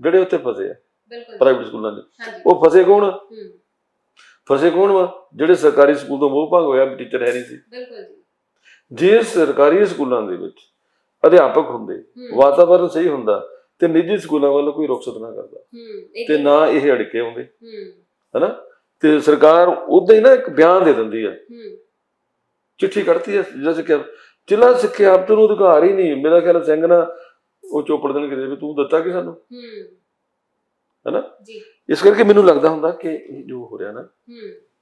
ਜਿਹੜੇ ਉੱਥੇ ਫਸੇ ਆ। ਬਿਲਕੁਲ। ਪ੍ਰਾਈਵੇਟ ਸਕੂਲਾਂ ਹਾਂਜੀ। ਉਹ ਫਸੇ ਕੌਣ ਫਸੇ ਕੌਣ ਵਾ? ਜਿਹੜੇ ਸਰਕਾਰੀ ਸਕੂਲ ਤੋਂ ਮੋਹ ਭੰਗ ਹੋਇਆ ਟੀਚਰ ਹੈ ਨਹੀਂ ਸੀ। ਬਿਲਕੁਲ ਜੀ। ਜੇ ਸਰਕਾਰੀ ਸਕੂਲਾਂ ਦੇ ਵਿੱਚ ਅਧਿਆਪਕ ਹੁੰਦੇ ਵਾਤਾਵਰਣ ਸਹੀ ਹੁੰਦਾ ਤੇ ਨਿੱਜੀ ਸਕੂਲਾਂ ਵੱਲ ਕੋਈ ਰੁਖਸਤ ਨਾ ਕਰਦਾ। ਤੇ ਨਾ ਇਹ ਅੜਕੇ ਆਉਂਦੇ। ਹੂੰ। ਹਨਾ? ਤੇ ਸਰਕਾਰ ਉਦਾਂ ਹੀ ਨਾ ਇੱਕ ਬਿਆਨ ਦੇ ਦਿੰਦੀ ਆ। ਹੂੰ। ਚਿੱਠੀ ਕੱਢਤੀ ਹੈ ਜ਼ਿਲ੍ਹਾ ਸਿੱਖਿਆ ਜ਼ਿਲ੍ਹਾ ਸਿੱਖਿਆ ਅਫਸਰ ਨੂੰ ਅਧਿਕਾਰ ਹੀ ਨਹੀਂ ਮੇਰਾ ਖਿਆਲ ਸਿੰਘ ਨਾ ਉਹ ਚੋਪੜ ਦੇਣ ਕਿਤੇ ਵੀ ਤੂੰ ਦਿੱਤਾ ਕਿ ਸਾਨੂੰ? ਹੂੰ। ਹੈਨਾ? ਜੀ। ਇਸ ਕਰਕੇ ਮੈਨੂੰ ਲੱਗਦਾ ਹੁੰਦਾ ਕਿ ਜੋ ਹੋ ਰਿਹਾ ਨਾ ਹੂੰ।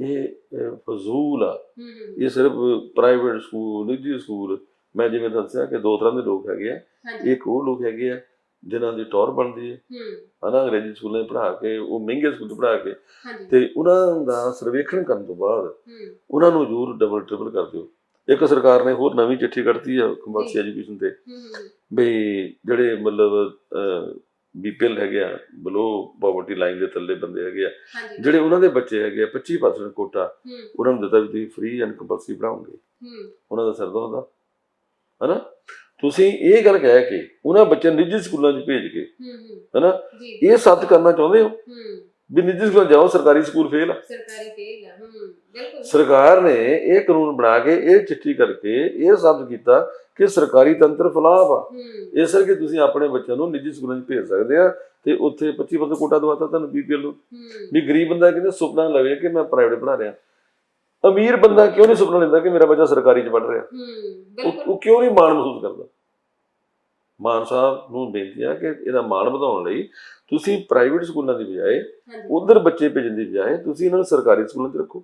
ਇਹ ਫਜ਼ੂਲ ਆ। ਹੂੰ ਹੂੰ। ਇਹ ਸਿਰਫ ਪ੍ਰਾਈਵੇਟ ਸਕੂਲ ਨਿੱਜੀ ਸਕੂਲ ਮੈਂ ਜਿਵੇਂ ਦੱਸਿਆ ਕਿ ਦੋ ਤਰ੍ਹਾਂ ਦੇ ਲੋਕ ਹੈਗੇ ਆ। ਇੱਕ ਉਹ ਲੋਕ ਹੈਗੇ ਆ ਜਿਨ੍ਹਾਂ ਦੀ ਟੌਰ ਬਣਦੀ ਹੈ ਹੂੰ। ਹਨਾ ਅੰਗਰੇਜ਼ੀ ਸਕੂਲਾਂ 'ਚ ਪੜ੍ਹਾ ਕੇ ਉਹ ਮਹਿੰਗੇ ਸਕੂਲ ਪੜ੍ਹਾ ਕੇ। ਤੇ ਉਹਨਾਂ ਦਾ ਸਰਵੇਖਣ ਕਰਨ ਤੋਂ ਬਾਅਦ ਹੂੰ। ਉਹਨਾਂ ਨੂੰ ਜ਼ਰੂਰ ਡਬਲ ਟ੍ਰਿਪਲ ਕਰ ਦਿਓ। ਇੱਕ ਸਰਕਾਰ ਨੇ ਹੋਰ ਨਵੀਂ ਚਿੱਠੀ ਕੱਢਤੀ ਆ ਕੰਪਲਸਰੀ। ਐਜੂਕੇਸ਼ਨ ਤੇ। ਹੂੰ ਹੂੰ ਵੀ ਜਿਹੜੇ ਮਤਲਬ ਬੀਪੀਐਲ ਹੈਗੇ ਆ ਬਲੋ ਪਾਵਰਟੀ ਲਾਈਨ ਦੇ ਥੱਲੇ ਬੰਦੇ ਹੈਗੇ ਆ। ਜਿਹੜੇ ਉਹਨਾਂ ਦੇ ਬੱਚੇ ਹੈਗੇ ਆ 25% ਕੋਟਾ ਉਹਨਾਂ ਨੂੰ ਦਿੱਤਾ ਵੀ ਤੁਸੀਂ ਫ੍ਰੀ ਐਂਡ ਕੰਪਲਸਰੀ ਪੜਾਉਂਗੇ ਉਹਨਾਂ ਦਾ ਸਰਦਾ ਹੁੰਦਾ ਹਨਾ? ਤੁਸੀਂ ਇਹ ਗੱਲ ਕਹਿ ਕੇ ਉਹਨਾਂ ਬੱਚਿਆਂ ਨੂੰ ਨਿੱਜੀ ਸਕੂਲਾਂ 'ਚ ਭੇਜ ਕੇ ਹਨਾ? ਇਹ ਸੱਤ ਕਰਨਾ ਚਾਹੁੰਦੇ ਹੋ? ਵੀ ਨਿੱਜੀ ਸਕੂਲਾਂ ਜਾਓ ਸਰਕਾਰੀ ਸਕੂਲ ਫੇਲ ਆ। ਸਰਕਾਰੀ ਫੇਲ ਹੈ ਹੂੰ। ਬਿਲਕੁਲ। ਸਰਕਾਰ ਨੇ ਇਹ ਕਾਨੂੰਨ ਬਣਾ ਕੇ ਇਹ ਚਿੱਠੀ ਕਰਕੇ ਇਹ ਸਾਬਤ ਕੀਤਾ ਕਿ ਸਰਕਾਰੀ ਤੰਤਰ ਫਲਾਪ ਆ। ਇਸ ਕਰਕੇ ਤੁਸੀਂ ਆਪਣੇ ਬੱਚਿਆਂ ਨੂੰ ਨਿੱਜੀ ਸਕੂਲਾਂ 'ਚ ਭੇਜ ਸਕਦੇ ਆ ਤੇ ਉੱਥੇ 25% ਕੋਟਾ ਦਵਾਤਾ ਤੁਹਾਨੂੰ ਬੀਪੀਐਲ ਨੂੰ। ਵੀ ਗਰੀਬ ਬੰਦਾ ਕਹਿੰਦਾ ਸੁਪਨਾ ਲਵੇ ਕਿ ਮੈਂ ਪ੍ਰਾਈਵੇਟ ਪੜ੍ਹਾ ਰਿਹਾ। ਅਮੀਰ ਬੰਦਾ ਕਿਉਂ ਨਹੀਂ ਸੁਪਨਾ ਲੈਂਦਾ ਕਿ ਮੇਰਾ ਬੱਚਾ ਸਰਕਾਰੀ 'ਚ ਪੜ੍ਹ ਰਿਹਾ? ਉਹ ਕਿਉਂ ਨਹੀਂ ਮਾਣ ਮਹਿਸੂਸ ਕਰਦਾ? ਮਾਨ ਸਾਹਿਬ ਨੂੰ ਬੇਨਤੀ ਆ ਕਿ ਇਹਦਾ ਮਾਣ ਵਧਾਉਣ ਲਈ ਤੁਸੀਂ ਪ੍ਰਾਈਵੇਟ ਸਕੂਲਾਂ ਦੀ ਬਜਾਏ ਉਧਰ ਬੱਚੇ ਭੇਜਣ ਦੀ ਬਜਾਏ ਤੁਸੀਂ ਇਹਨਾਂ ਨੂੰ ਸਰਕਾਰੀ ਸਕੂਲਾਂ 'ਚ ਰੱਖੋ।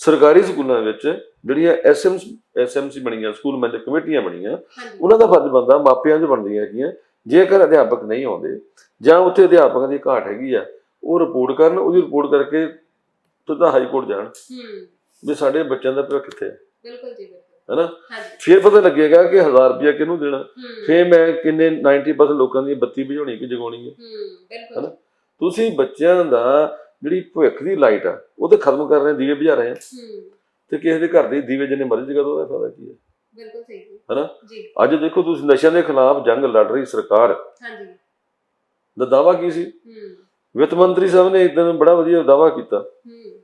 ਸਰਕਾਰੀ ਸਕੂਲਾਂ ਵਿੱਚ ਜਿਹੜੀਆਂ ਐਸਐਮ ਐਸਐਮਸੀ ਬਣੀਆਂ ਸਕੂਲ ਮੈਨੇਜਰ ਕਮੇਟੀਆਂ ਬਣੀਆਂ ਉਹਨਾਂ ਦਾ ਫਰਜ਼ ਬੰਦਾ ਮਾਪਿਆਂ 'ਚ ਬਣਦੀਆਂ ਹੈਗੀਆਂ। ਜੇਕਰ ਅਧਿਆਪਕ ਨਹੀਂ ਆਉਂਦੇ ਜਾਂ ਉੱਥੇ ਅਧਿਆਪਕਾਂ ਦੀ ਘਾਟ ਹੈਗੀ ਆ ਉਹ ਰਿਪੋਰਟ ਕਰਨ ਉਹਦੀ ਰਿਪੋਰਟ ਕਰਕੇ ਸਿੱਧਾ ਹਾਈ ਕੋਰਟ ਜਾਣ ਹੂੰ। ਵੀ ਸਾਡੇ ਬੱਚਿਆਂ ਦਾ ਭਵਿੱਖ ਕਿੱਥੇ ਹੈ ਬਿਲਕੁਲ ਜੀ ਬਿਲਕੁਲ। ਹੈਨਾ? ਹਾਂਜੀ। ਫਿਰ ਪਤਾ ਲੱਗੇਗਾ ਕਿ 1000 ਰੁਪਇਆ ਕਿਹਨੂੰ ਦੇਣਾ। ਫੇਰ ਮੈਂ ਕਿੰਨੇ 90% ਲੋਕਾਂ ਦੀ ਬੱਤੀ ਭਜਾਉਣੀ ਕਿ ਜਗਾਉਣੀ ਹੈ ਹੂੰ ਬਿਲਕੁਲ। ਹੈਨਾ? ਤੁਸੀਂ ਬੱਚਿਆਂ ਦਾ ਜਿਹੜੀ ਭਵਿੱਖ ਦੀ ਲਾਈਟ ਆ ਉਹ ਤੇ ਖਤਮ ਕਰ ਰਹੇ ਦੀਵੇ ਬੁਝਾ ਰਹੇ ਆ। ਹੂੰ। ਤੇ ਕਿਸੇ ਦੇ ਘਰ ਦੇ ਦੀਵੇ ਜਿੰਨੇ ਮਰਜ਼ੀ ਜਗਾ ਦੋ ਉਹਦਾ ਫਾਇਦਾ ਕੀ ਹੈ ਬਿਲਕੁਲ ਸਹੀ ਹੈਨਾ? ਜੀ। ਅੱਜ ਦੇਖੋ ਤੁਸੀਂ ਨਸ਼ਿਆਂ ਦੇ ਖਿਲਾਫ ਜੰਗ ਲੜ ਰਹੀ ਸਰਕਾਰ। ਹਾਂਜੀ। ਦਾ ਦਾਵਾ ਕੀ ਸੀ? ਹੂੰ। ਵਿੱਤ ਮੰਤਰੀ ਸਾਹਿਬ ਨੇ ਇਦਾਂ ਬੜਾ ਵਧੀਆ ਦਾਵਾ ਕੀਤਾ। ਹੂੰ।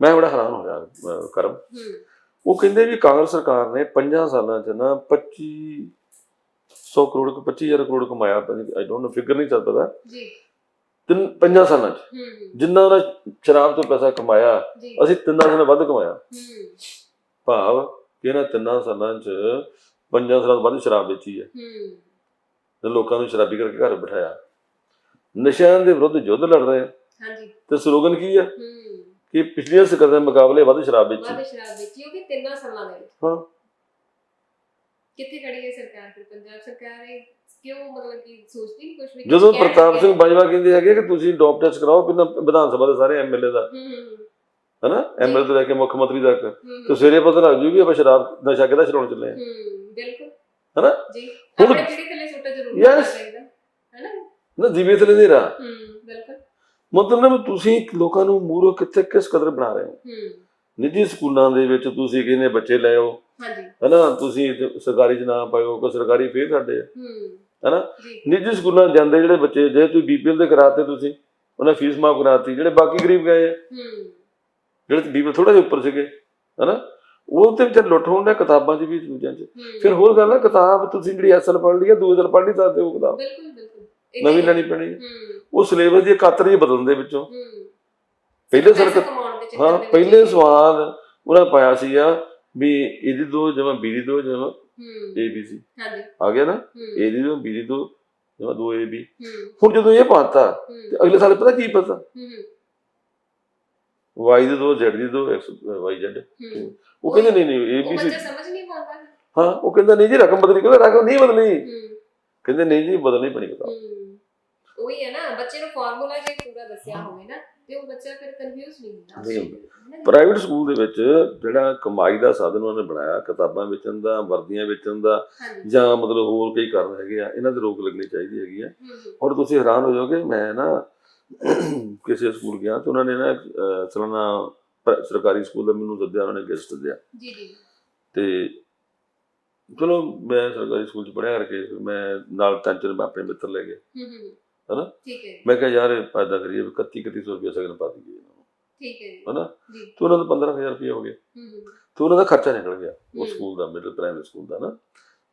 ਮੈਂ ਬੜਾ ਹੈਰਾਨ ਹੋਇਆ ਕਰਮ। ਹੂੰ। ਉਹ ਕਹਿੰਦੇ ਵੀ ਕਾਂਗਰਸ ਸਰਕਾਰ ਨੇ 5 ਸਾਲਾਂ ਚ ਨਾ 25 100 ਕਰੋੜ ਕੋ 25000 ਕਰੋੜ ਕਮਾਇਆ ਆਈ ਡੋਨਟ ਨੋ ਫਿਗਰ ਨਹੀਂ ਚੱਲ ਪਤਾ। ਜੀ। ਤਿੰਨ ਪੰਜਾਂ ਸਾਲਾਂ ਚ। ਹੂੰ। ਹੂੰ ਜਿੰਨਾ ਉਹਨਾਂ ਸ਼ਰਾਬ ਤੋਂ ਪੈਸਾ ਕਮਾਇਆ ਅਸੀਂ ਤਿੰਨਾਂ ਸਾਲਾਂ ਵੱਧ ਕਮਾਇਆ। ਹੂੰ। ਭਾਵ ਕਿ ਇਹਨਾਂ ਤਿੰਨਾਂ ਸਾਲਾਂ ਚ ਪੰਜਾਂ ਸਾਲਾਂ ਵੱਧ ਸ਼ਰਾਬ ਵੇਚੀ ਹੈ। ਹੂੰ। ਤੇ ਲੋਕਾਂ ਨੂੰ ਸ਼ਰਾਬੀ ਕਰਕੇ ਘਰ ਬਿਠਾਇਆ। ਨਸ਼ਿਆਂ ਦੇ ਵਿਰੁੱਧ ਯੁੱਧ ਲੜ ਰਹੇ ਆ। ਹਾਂਜੀ। ਤੇ ਸਲੋਗਨ ਕੀ ਆ? ਹੂੰ। ਕਿ ਪਿਛਲੀਆਂ ਸਰਕਾਰਾਂ ਦੇ ਮੁਕਾਬਲੇ ਵੱਧ ਸ਼ਰਾਬ ਵੇਚੀ। ਵਾਦੇ ਸ਼ਰਾਬ ਵੇਚੀ ਉਹ ਵੀ ਤਿੰਨਾਂ ਸਾਲਾਂ ਦੇ ਵਿੱਚ। ਹਾਂ। ਕਿੱਥੇ ਖੜੀ ਹੈ ਸਰਕਾਰ ਫਿਰ? ਪੰਜਾਬ ਸਰਕਾਰ ਇਹ ਕਿਉਂ ਮਤਲਬ ਕਿ ਸੋਚਦੀ ਕੁਝ ਵੀ ਜਦੋਂ ਪ੍ਰਤਾਪ ਸਿੰਘ ਬਾਜਵਾ ਕਹਿੰਦੇ ਹੈਗੇ ਕਿ ਤੁਸੀਂ ਡੋਪ ਟੈਸਟ ਕਰਾਓ ਪਹਿਲਾਂ ਵਿਧਾਨ ਸਭਾ ਦੇ ਸਾਰੇ ਐਮਐਲਏ ਦਾ। ਹਨਾ? ਐਮਐਲਏ ਤੋਂ ਲੈ ਕੇ ਮੁੱਖ ਮੰਤਰੀ ਤੱਕ। ਤੇ ਸਵੇਰੇ ਪਤਾ ਲੱਗ ਜੂ ਵੀ ਆਪਾਂ ਸ਼ਰਾਬ ਨਸ਼ਾ ਕਿਹਦਾ ਛਡਾਉਣ ਚੱਲੇ ਆ? ਹੂੰ ਬਿਲਕੁਲ। ਹਨਾ? ਜੀ। ਹੁਣ- ਕਿਹੜੇ ਥੱਲੇ ਸੁੱਟਾ ਜ਼ਰੂਰ Yes. ਹੋਣਾ ਚਾਹੀਦਾ। ਹੈ ਨਾ ਦੀਵੇ ਥਲੇ ਨਹੀਂ ਰਹਾ। ਹੂੰ ਬਿਲਕੁਲ। ਮਤਲਬ ਤੁਸੀਂ ਲੋਕਾਂ ਨੂੰ ਮੂਰੋ ਕਿੱਥੇ ਕਿਸ ਕਦਰ ਬਣਾ ਰਹੇ ਹੋ? ਹੂੰ। ਨਿੱਜੀ ਸਕੂਲਾਂ ਦੇ ਵਿੱਚ ਤੁਸੀਂ ਕਹਿੰਦੇ ਬੱਚੇ ਲੈ ਆਓ। ਹਾਂਜੀ। ਹਨਾ? ਤੁਸੀਂ ਸਰਕਾਰੀ ਚ ਨਾ ਪਾਇਓ ਕਿ ਸਰਕਾਰੀ ਫੇਰ ਸਾਡੇ ਆ। ਹੂੰ। ਹਨਾ? ਨਿੱਜੀ ਸਕੂਲਾਂ ਜਾਂਦੇ ਜਿਹੜੇ ਬੱਚੇ ਜੇ ਤੁਸੀਂ ਬੀਪੀਐਲ ਦੇ ਕਰਾਤੇ ਤੁਸੀਂ ਉਹਨਾਂ ਫੀਸ ਮਾਫ ਕਰਾਤੀ ਜਿਹੜੇ ਬਾਕੀ ਗਰੀਬ ਗਏ ਆ। ਹੂੰ। ਜਿਹੜੇ ਬੀਪੀਐਲ ਥੋੜਾ ਜਿਹਾ ਉੱਪਰ ਸੀਗੇ ਹਨਾ? ਉਹ ਤੇ ਵਿਚਾਰ ਲੁੱਟ ਹੋਣ ਡਿਆ ਕਿਤਾਬਾਂ 'ਚ ਵੀ ਦੂਜਿਆਂ 'ਚ। ਹੂੰ। ਫਿਰ ਹੋਰ ਗੱਲ ਆ ਕਿਤਾਬ ਤੁਸੀਂ ਜਿਹੜੀ ਅਸਲ ਪੜ੍ਹ ਲਈ ਆ ਦੂਜੇ ਸਾਲ ਪੜ੍ਹ ਨਹੀਂ ਸਕਦੇ ਉਹ ਕਿਤਾਬ। ਬਿਲਕੁਲ ਬਿਲਕੁਲ। ਨਵੀਂ ਲੈਣੀ ਹੈ। ਪੈਣੀ ਹੈ। ਹੂੰ। ਉਹ ਸਿਲੇਬਸ ਦੀ ਕਾਤਰ ਹੀ ਬਦਲਣ ਦੇ ਵਿੱਚੋਂ। ਹੂੰ। ਪਹਿਲੇ ਸਰ ਹਾਂ ਵਿੱਚ ਪਹਿਲੇ ਸਵਾਲ ਉਹਨਾਂ ਪਾਇਆ ਸੀ ਆ ਵੀ ਇਹਦੀ ਦੋ ਜਮਾ ਬੀ ਦੀ ਦੋ ਜਮਾ ਹੂੰ। ਸੀ ਹਾਂਜੀ। ਆ ਗਿਆ ਨਾ? ਏ ਦੀ ਦੋ ਬੀ ਦੀ ਦੋ ਜਮਾ ਦੋ ਏ ਬੀ ਹੂੰ। ਹੁਣ ਜਦੋਂ ਇਹ ਪਾਤਾ ਤੇ ਅਗਲੇ ਸਾਲ ਪਤਾ ਕੀ ਪਤਾ y ਦੀ ਦੋ z ਦੀ ਦੋ x y z ਹੂੰ। ਉਹ ਕਹਿੰਦੇ ਨਹੀਂ ਨਹੀਂ ਬੱਚਾ ਸਮਝ ਨਹੀਂ ਪਾਉਂਦਾ। ਹਾਂ ਉਹ ਕਹਿੰਦਾ ਨਹੀਂ ਜੀ ਰਕਮ ਬਦਲੀ ਕਹਿੰਦਾ ਰਕਮ ਨਹੀਂ ਬਦਲੀ ਕਹਿੰਦੇ ਨਹੀਂ ਜੀ ਬਦਲਣੀ ਪੈਣੀ ਕਿਤਾਬ। ਉਹੀ ਹੈ ਨਾ ਬੱਚੇ ਨੂੰ ਫਾਰਮੂਲਾ ਜੇ ਪੂਰਾ ਦੱਸਿਆ ਹੋਵੇ ਨਾ ਤੇ ਉਹ ਬੱਚਾ ਫਿਰ ਕਨਫਿਊਜ਼ ਨਹੀਂ ਹੁੰਦਾ। ਨਾ? ਪ੍ਰਾਈਵੇਟ ਸਕੂਲ ਦੇ ਵਿੱਚ ਜਿਹੜਾ ਕਮਾਈ ਦਾ ਸਾਧਨ ਉਹਨਾਂ ਨੇ ਬਣਾਇਆ ਕਿਤਾਬਾਂ ਵੇਚਣ ਦਾ ਵਰਦੀਆਂ ਵੇਚਣ ਦਾ ਜਾਂ ਮਤਲਬ ਹੋਰ ਕਈ ਕਾਰਨ ਹੈਗੇ ਆ ਇਹਨਾਂ ਤੇ ਰੋਕ ਲੱਗਣੀ ਚਾਹੀਦੀ ਹੈਗੀ ਆ। ਔਰ ਤੁਸੀਂ ਹੈਰਾਨ ਹੋ ਜਾਓਗੇ ਮੈਂ ਨਾ ਕਿਸੇ ਸਕੂਲ ਗਿਆ ਤੇ ਉਹਨਾਂ ਨੇ ਨਾ ਸਾਲਾਨਾ ਸਰਕਾਰੀ ਸਕੂਲ ਦਾ ਮੈਨੂੰ ਸੱਦਿਆ ਉਹਨਾਂ ਨੇ ਗੈਸਟ ਦਿਆ। ਜੀ ਜੀ। ਤੇ ਚਲੋ ਮੈਂ ਸਰਕਾਰੀ ਸਕੂਲ ਚ ਪੜ੍ਹਿਆ ਕਰਕੇ ਮੈਂ ਨਾਲ ਚਾਰ ਆਪਣੇ ਮਿੱਤਰ ਲੈ ਗਏ ਹੂੰ ਹੂੰ। ਹਨਾ? ਠੀਕ ਹੈ ਮੈਂ ਕਿਹਾ ਯਾਰ ਪੈਦਾ ਕਰੀਏ ਵੀ 31 3100 ਰੁਪਏ ਸਗਨ ਪਾ ਦਈਏ ਇਹਨਾਂ ਨੂੰ। ਠੀਕ ਹੈ ਜੀ। ਹਨਾ? ਜੀ। ਤੇ ਉਹਨਾਂ ਦਾ 15000 ਰੁਪਏ ਹੋ ਗਏ ਹੂੰ ਹੂੰ। ਤੇ ਉਹਨਾਂ ਦਾ ਖਰਚਾ ਨਿਕਲ ਗਿਆ ਹੂੰ। ਉਸ ਸਕੂਲ ਦਾ ਮਿਡਲ ਪ੍ਰਾਇਮਰੀ ਸਕੂਲ ਦਾ ਨਾ।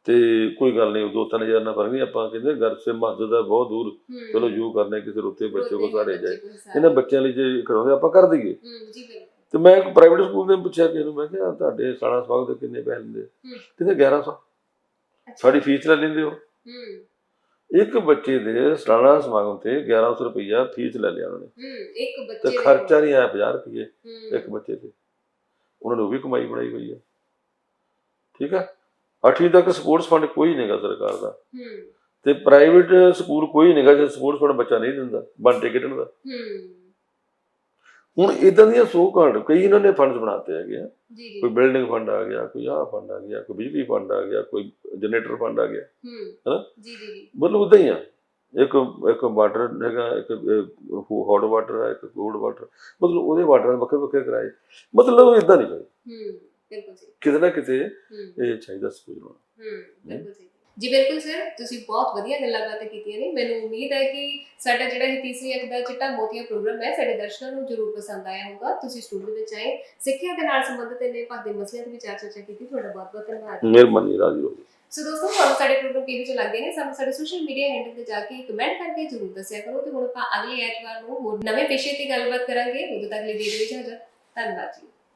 ਤੇ ਕੋਈ ਗੱਲ ਨਹੀਂ ਦੋ ਤਿੰਨ ਹਜ਼ਾਰ ਨਾਲ ਫ਼ਰਕ ਨਹੀਂ ਆਪਾਂ ਕਹਿੰਦੇ ਘਰ ਸੇ ਮਸਜਿਦ ਹੈ ਬਹੁਤ ਦੂਰ। ਚਲੋ ਯੂ ਕਰਨੇ ਕਿਸੇ ਰੁੱਤੇ ਬੱਚੇ ਕੋ ਬੱਚੇ ਜਾਏ। ਇਹਨਾਂ ਬੱਚਿਆਂ ਲਈ ਜੇ ਕਰਾਉਂਦੇ ਆਪਾਂ ਕਰ ਦਈਏ। ਜੀ ਤੇ ਮੈਂ ਇੱਕ ਪ੍ਰਾਈਵੇਟ ਸਕੂਲ ਦੇ ਪੁੱਛਿਆ ਕਿ ਇਹਨੂੰ ਮੈਂ ਕਿਹਾ ਤੁਹਾਡੇ ਸਾਲਾ ਸਵਾਗ ਦੇ ਕਿੰਨੇ ਪੈਸੇ ਲੈਂਦੇ। ਕਹਿੰਦੇ 1100 ਅੱਛਾ। ਸਾਡੀ ਫੀਸ ਲੈ ਲੈਂਦੇ ਹੂੰ। ਇੱਕ ਬੱਚੇ ਦੇ ਸਾਲਾਨਾ ਸਮਾਗਮ ਤੇ 1100 ਰੁਪਈਆ ਫੀਸ ਲੈ ਲਿਆ ਉਹਨਾਂ ਨੇ। ਹੂੰ ਇੱਕ ਬੱਚੇ ਤੇ ਦੇ ਖਰਚਾ ਨਹੀਂ ਆਇਆ 50 ਰੁਪਏ ਹੂੰ, ਇੱਕ ਬੱਚੇ ਤੇ। ਉਹਨਾਂ ਨੇ ਉਹ ਵੀ ਕਮਾਈ ਬਣਾਈ ਹੋਈ ਹੈ ਠੀਕ ਹੈ ਅੱਠਵੀਂ ਤੱਕ ਸਪੋਰਟਸ ਫੰਡ ਕੋਈ ਨਹੀਂਗਾ ਸਰਕਾਰ ਦਾ। ਹੂੰ। ਤੇ ਪ੍ਰਾਈਵੇਟ ਸਕੂਲ ਕੋਈ ਨਹੀਂਗਾ ਜੇ ਸਪੋਰਟਸ ਫੰਡ ਬੱਚਾ ਨਹੀਂ ਦਿੰਦਾ ਬਣ ਟਿਕਟ ਦਾ ਹੂੰ। ਹੁਣ ਇਦਾਂ ਦੀਆਂ ਸੌ ਘਾਟ ਕਈ ਇਹਨਾਂ ਨੇ ਫੰਡਸ ਬਣਾਤੇ ਹੈਗੇ ਆ। ਜੀ। ਜੀ ਕੋਈ ਬਿਲਡਿੰਗ ਫੰਡ ਆ ਗਿਆ ਕੋਈ ਆਹ ਫੰਡ ਆ ਗਿਆ ਕੋਈ ਬਿਜਲੀ ਫੰਡ ਆ ਗਿਆ ਕੋਈ ਜਨਰੇਟਰ ਫੰਡ ਆ ਗਿਆ। ਹੂੰ। ਹਨਾ? ਜੀ ਜੀ ਜੀ। ਮਤਲਬ ਉਦਾਂ ਹੀ ਆ। ਇੱਕ ਇੱਕ ਵਾਟਰ ਹੈਗਾ ਇੱਕ ਹੌਟ ਵਾਟਰ ਹੈ ਇੱਕ ਕੋਲਡ ਵਾਟਰ ਮਤਲਬ ਉਹਦੇ ਵਾਟਰ ਵੱਖਰੇ ਵੱਖਰੇ ਕਰਾਏ। ਮਤਲਬ ਇਦਾਂ ਨਹੀਂ ਚਾਹੀਦਾ ਹੂੰ ਬਿਲਕੁਲ ਸਹੀ ਕਿਤੇ ਨਾ ਕਿਤੇ ਇਹ ਚਾਹੀਦਾ ਸਕੂਲ ਹੂੰ ਬਿਲਕੁਲ ਸਹੀ ਜੀ ਬਿਲਕੁਲ ਸਰ ਤੁਸੀਂ ਬਹੁਤ ਵਧੀਆ ਗੱਲਾਂ ਬਾਤਾਂ ਕੀਤੀਆਂ ਨੇ। ਮੈਨੂੰ ਉਮੀਦ ਹੈ ਕਿ ਸਾਡਾ ਜਿਹੜਾ ਇਹ ਤੀਸਰੀ ਅੱਖ ਦਾ ਚਿੱਟਾ ਮੋਤੀਆ ਪ੍ਰੋਗਰਾਮ ਹੈ ਸਾਡੇ ਦਰਸ਼ਕਾਂ ਨੂੰ ਜ਼ਰੂਰ ਪਸੰਦ ਆਇਆ ਹੋਊਗਾ। ਤੁਸੀਂ ਸਟੂਡੀਓ ਵਿੱਚ ਆਏ ਸਿੱਖਿਆ ਦੇ ਨਾਲ ਸੰਬੰਧਿਤ ਇੰਨੇ ਭਾਗ ਦੇ ਮਸਲਿਆਂ ਤੇ ਵਿਚਾਰ ਚਰਚਾ ਕੀਤੀ ਤੁਹਾਡਾ ਬਹੁਤ ਬਹੁਤ ਧੰਨਵਾਦ। ਮਿਹਰਬਾਨੀ ਰਾਜੀ ਹੋ ਸੋ ਦੋਸਤੋ ਤੁਹਾਨੂੰ ਸਾਡੇ ਪ੍ਰੋਗਰਾਮ ਕਿਹੋ ਜਿਹੇ ਲੱਗਦੇ ਨੇ? ਸਾਨੂੰ ਸਾਡੇ ਸੋਸ਼ਲ ਮੀਡੀਆ ਹੈਂਡਲ ਤੇ ਜਾ ਕੇ ਕਮੈਂਟ ਕਰਕੇ ਜ਼ਰੂਰ ਦੱਸਿਆ ਕਰੋ ਤੇ ਹੁਣ ਆਪਾਂ ਅਗਲੇ ਐਤਵਾਰ ਨੂੰ ਹੋਰ ਨਵੇਂ ਵਿਸ਼ੇ ਤੇ ਗੱਲਬਾਤ ਕਰਾਂਗੇ। ਉਦੋਂ ਤੱਕ ਲਈ ਦੇ ਦਿਓ ਇਜਾਜ਼ਤ ਧੰਨਵਾਦ ਜੀ।